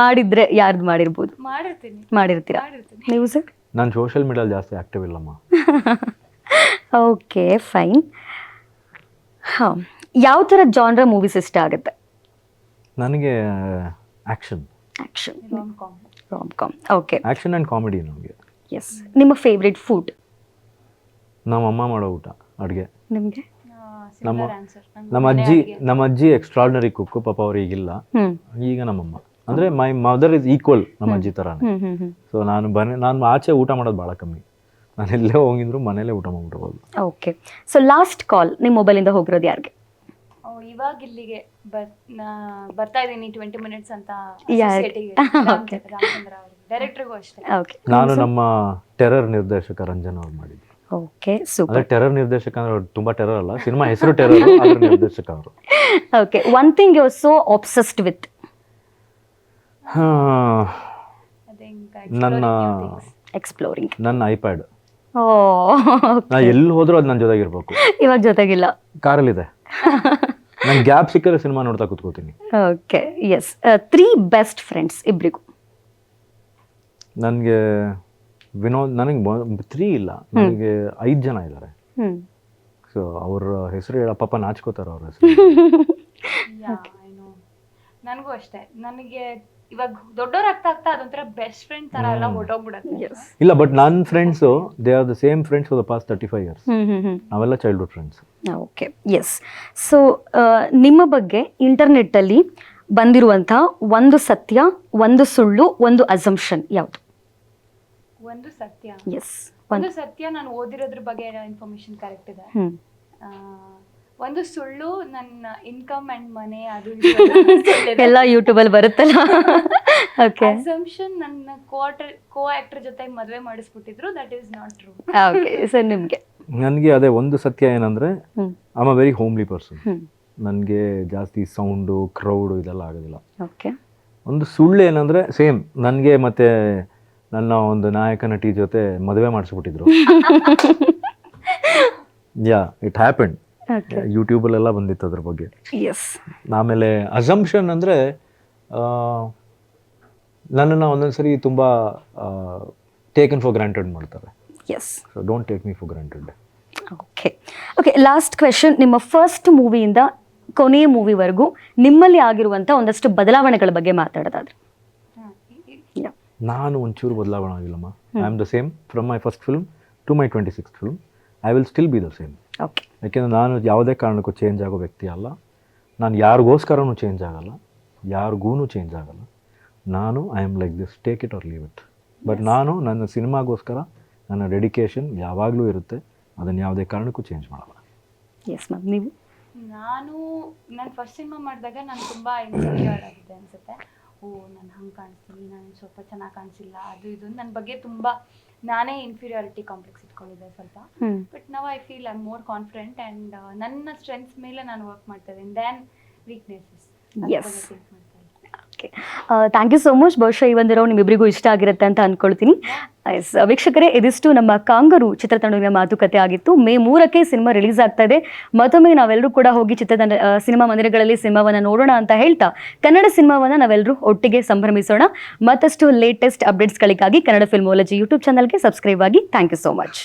ಮಾಡಿದ್ರೆ ಯಾರ್ದು ಮಾಡಿರ್ಬೋದು? ಮಾಡಿರ್ತೀನಿ. ಮಾಡಿರ್ತೀರಾ? ಮಾಡಿರ್ತೀನಿ. ನೀವು ಸರ್ ನಾನು ಸೋಷಿಯಲ್ ಮೀಡಿಯಲ್ಲಿ ಜಾಸ್ತಿ ಆಕ್ಟಿವ್ ಇಲ್ಲಮ್ಮ. ಓಕೆ ಫೈನ್ ಹಾಂ ಯಾವ ಥರ ಜಾನ್ರ ಮೂವೀಸ್ ಇಷ್ಟ ಆಗುತ್ತೆ? ನನಗೆ action action rom com rom com okay action and comedy ನಮಗೆ. ಎಸ್ ನಿಮ್ಮ ಫೇವ್ರೆಟ್ ಫುಡ್ ನಮ್ಮ ಅಮ್ಮ ಮಾಡೋ ಊಟ ಅಡುಗೆ. ನಿಮಗೆ? ನಮ್ಮ- ನಮ್ಮ ಅಜ್ಜಿ ನಮ್ಮ ಅಜ್ಜಿ ಎಕ್ಸ್ಟ್ರಾರ್ಡಿನರಿ ಕುಕ್ ಪಾಪ ಅವ್ರು ಈಗಿಲ್ಲ ಹ್ಞೂ ಈಗ ನಮ್ಮಮ್ಮ. ಅಂದ್ರೆ ಮೈ ಮದರ್ ಇಸ್ ಈಕ್ವಲ್ ನಮ್ಮ ಅಜ್ಜಿ ತರ ಸೊ ನಾನು ಬನ್ನಿ ನಾನು ಆಚೆ ಊಟ ಮಾಡೋದು ಭಾಳ ಕಮ್ಮಿ. ನಾನು ಎಲ್ಲೇ ಹೋಗಿದ್ರು ಮನೇಲೇ ಊಟ ಮಾಡ್ಬಿಡ್ಬೋದು. ಓಕೆ ಸೊ ಲಾಸ್ಟ್ ಕಾಲ್ ನಿಮ್ಮ ಮೊಬೈಲಿಂದ ಹೋಗಿರೋದು ಯಾರಿಗೆ? ಇವಾಗ ಇಲ್ಲಿಗೆ ಬರ್ತಾ ಇದ್ದೀನಿ ಟ್ವೆಂಟಿ ಮಿನಿಟ್ಸ್ ಅಂತ. ಡೈರೆಕ್ಟ್ರಿಗೂ [laughs] ಅಷ್ಟೇ. ಓಕೆ ನಾನು ನಮ್ಮ ಟೆರರ್ ನಿರ್ದೇಶಕ ರಂಜನ್ ಅವ್ರು ಮಾಡಿದ್ದು. ಓಕೆ ಸೂಪರ್ ಟೆರರ್ ನಿರ್ದೇಶಕ ಅಂದ್ರೆ ಅವ್ರು ತುಂಬಾ ಟೆರರ್ ಅಲ್ಲ ಸಿನಿಮಾ ಹೆಸರು ಟೆರರ್ ಅದ್ರ ನಿರ್ದೇಶಕ ಅವರು. Okay one thing you so obsessed with ನನ್ನ ಎಕ್ಸ್ಪ್ಲೋರಿಂಗ್ ನನ್ನ ಐಪ್ಯಾಡ್ ಓ [laughs] ನಾ ಎಲ್ಲಿ ಹೋದ್ರೂ ಅದು ನನ್ನ ಜೊತೆಗಿರ್ಬೇಕು. ಇವಾಗ ಜೊತೆಗಿಲ್ಲ. ಕಾರಲ್ಲಿದೆ. [laughs] ನನ್ ಗ್ಯಾಪ್ ಸಿಕ್ಕರೆ ಸಿನಿಮಾ ನೋಡ್ತಾ ಕೂತ್ಕೋತೀನಿ. Okay yes three best friends ಇಬ್ರಿಗೂ. ನನಗೆ ವಿನೋದ್ ನನಗೆ ತ್ರೀ ಇಲ್ಲ. ನನಗೆ ಐದು ಜನ ಇದ್ದಾರೆ ಸೊ ಅವ್ರ ಹೆಸರು ಹೇಳ ಪಾಪ ನಾಚ್ಕೋತಾರ ಅವ್ರ ಹೆಸರು. [laughs] ನನಗೂ ಅಷ್ಟೇ. ನನಗೆ ಇವಾಗ ದೊಡ್ಡೋರಾಗ್ತಾ ಆಗ್ತಾ ಅದೊಂಥರ ಬೆಸ್ಟ್ ಫ್ರೆಂಡ್ ತರ ಎಲ್ಲ. ಹೊಟ್ಟೋಗ್ಬಿಡತ್ತೆ ಇಲ್ಲ ಬಟ್ ನನ್ನ friends they are the same friends for the past thirty five years ನಾವೆಲ್ಲ childhood friends okay yes so ನಿಮ್ಮ ಬಗ್ಗೆ ಇಂಟರ್ನೆಟ್ಟಲ್ಲಿ ಬಂದಿರುವಂತಹ ಒಂದು ಸತ್ಯ ಒಂದು ಸುಳ್ಳು ಒಂದು ಅಸಂಪ್ಷನ್ ಯಾವುದು? ಒಂದು ಸತ್ಯ. ಎಸ್ ಒಂದು ಸತ್ಯ ನಾನು ಓದಿರೋದ್ರ ಬಗ್ಗೆ ಇನ್ಫಾರ್ಮೇಶನ್ ಕರೆಕ್ಟ್ ಇದೆ. ಆ, ಒಂದು ಸುಳ್ಳು ನನ್ನ ಇನ್ಕಮ್ ಅಂಡ್ ಮನೆ ಅದು ಎಲ್ಲ ಯೂಟ್ಯೂಬಲ್ಲಿ [laughs] ಬರುತ್ತಲ್ಲ? [laughs] ಓಕೆ ಅಸಂಪ್ಷನ್ ನನ್ನ ಕೋಆಕ್ಟರ್ ಕೋ ಆಕ್ಟರ್ ಜೊತೆ ಮದುವೆ ಮಾಡಿಸ್ಬಿಟ್ಟಿದ್ರು that is not true okay sir ನಿಮಗೆ? ನನಗೆ ಅದೇ ಒಂದು ಸತ್ಯ ಏನಂದ್ರೆ ಹ್ಮ್. I'm a very homely person hmm. ನನಗೆ ಜಾಸ್ತಿ ಸೌಂಡು ಕ್ರೌಡು ಇದೆಲ್ಲ ಆಗೋದಿಲ್ಲ. ಓಕೆ ಒಂದು ಸುಳ್ಳು ಏನಂದ್ರೆ ಸೇಮ್ ನನಗೆ ಮತ್ತು ನನ್ನ ಒಂದು ನಾಯಕ ನಟಿ ಜೊತೆ ಮದುವೆ ಮಾಡಿಸ್ಬಿಟ್ಟಿದ್ರು. ಯಾ ಇಟ್ ಹ್ಯಾಪನ್ ಯೂಟ್ಯೂಬಲ್ಲೆಲ್ಲ ಬಂದಿತ್ತು ಅದ್ರ ಬಗ್ಗೆ. ಎಸ್ ಆಮೇಲೆ ಅಸಂಪ್ಷನ್ ಅಂದರೆ ನನ್ನನ್ನು ಒಂದೊಂದು ಸರಿ ತುಂಬ ಟೇಕನ್ ಫಾರ್ ಗ್ರಾಂಟೆಡ್ ಮಾಡ್ತಾರೆ. Yes so don't take me for granted okay okay last question ನಿಮ್ಮ ಫಸ್ಟ್ ಮೂವಿಯಿಂದ ಕೊನೆಯ ಮೂವಿವರೆಗೂ ನಿಮ್ಮಲ್ಲಿ ಆಗಿರುವಂಥ ಒಂದಷ್ಟು ಬದಲಾವಣೆಗಳ ಬಗ್ಗೆ ಮಾತಾಡೋದಾದ್ರೆ. ನಾನು ಒಂಚೂರು ಬದಲಾವಣೆ ಆಗಿಲ್ಲಮ್ಮ I am the same from my first film to my twenty six film I will still be the same okay ಯಾಕೆಂದರೆ ನಾನು ಯಾವುದೇ ಕಾರಣಕ್ಕೂ ಚೇಂಜ್ ಆಗೋ ವ್ಯಕ್ತಿ ಅಲ್ಲ. ನಾನು ಯಾರಿಗೋಸ್ಕರನೂ ಚೇಂಜ್ ಆಗಲ್ಲ. ಯಾರಿಗೂ ಚೇಂಜ್ ಆಗಲ್ಲ. ನಾನು I am like this take it or leave it but ನಾನು ನನ್ನ ಸಿನಿಮಾಗೋಸ್ಕರ ನನ್ನ ಡೆಡಿಕೇಶನ್ ಯಾವಾಗಲೂ ಇರುತ್ತೆ. ಅದನ್ನು ಯಾವುದೇ ಕಾರಣಕ್ಕೂ ಚೇಂಜ್ ಮಾಡಲ್ಲ. ಎಸ್ ಮ್ಯಾಮ್ ನೀವು? ನಾನು ನಾನು ಫಸ್ಟ್ ಸಿನಿಮಾ ಮಾಡಿದಾಗ ನಾನು ತುಂಬ ಇನ್ಸೆಕ್ಯೂರ್ ಆಗಿದೆ ಅನ್ಸುತ್ತೆ. ಓ ನಾನು ಹಂಗೆ ಕಾಣಿಸ್ತೀನಿ ನಾನು ಸ್ವಲ್ಪ ಚೆನ್ನಾಗಿ ಕಾಣಿಸಿಲ್ಲ ಅದು ಇದು ನನ್ನ ಬಗ್ಗೆ ತುಂಬ ನಾನೇ ಇನ್ಫೀರಿಯಾರಿಟಿ ಕಾಂಪ್ಲೆಕ್ಸ್ ಇಟ್ಕೊಂಡಿದ್ದೆ ಸ್ವಲ್ಪ. ಬಟ್ ನಾವು I feel I more confident and ನನ್ನ ಸ್ಟ್ರೆಂತ್ಸ್ ಮೇಲೆ ನಾನು ವರ್ಕ್ ಮಾಡ್ತಾ ಇದ್ದೀನಿ than weaknesses. Okay. Thank you so much ಬಹುಶಃ ಈ ಒಂದು ನಿಮ್ಮಿಬ್ಬರಿಗೂ ಇಷ್ಟ ಆಗಿರುತ್ತೆ ಅಂತ ಅಂದ್ಕೊಳ್ತೀನಿ ಎಸ್ ವೀಕ್ಷಕರೇ, ಇದಿಷ್ಟು ನಮ್ಮ ಕಾಂಗರು ಚಿತ್ರತಂಡದ ಮಾತುಕತೆ ಆಗಿತ್ತು. ಮೇ ಮೂರಕ್ಕೆ ಸಿನಿಮಾ ರಿಲೀಸ್ ಆಗ್ತಾ ಇದೆ. ಮತ್ತೊಮ್ಮೆ ನಾವೆಲ್ಲರೂ ಕೂಡ ಹೋಗಿ ಚಿತ್ರತಂಡ ಸಿನಿಮಾ ಮಂದಿರಗಳಲ್ಲಿ ಸಿನಿಮಾವನ್ನು ನೋಡೋಣ ಅಂತ ಹೇಳ್ತಾ, ಕನ್ನಡ ಸಿನಿಮಾವನ್ನು ನಾವೆಲ್ಲರೂ ಒಟ್ಟಿಗೆ ಸಂಭ್ರಮಿಸೋಣ. ಮತ್ತಷ್ಟು ಲೇಟೆಸ್ಟ್ ಅಪ್ಡೇಟ್ಸ್ಗಳಿಗಾಗಿ ಕನ್ನಡ ಫಿಲ್ಮೋಲಜಿ ಯೂಟ್ಯೂಬ್ ಚಾನಲ್ಗೆ ಸಬ್ಸ್ಕ್ರೈಬ್ ಆಗಿ. Thank you so much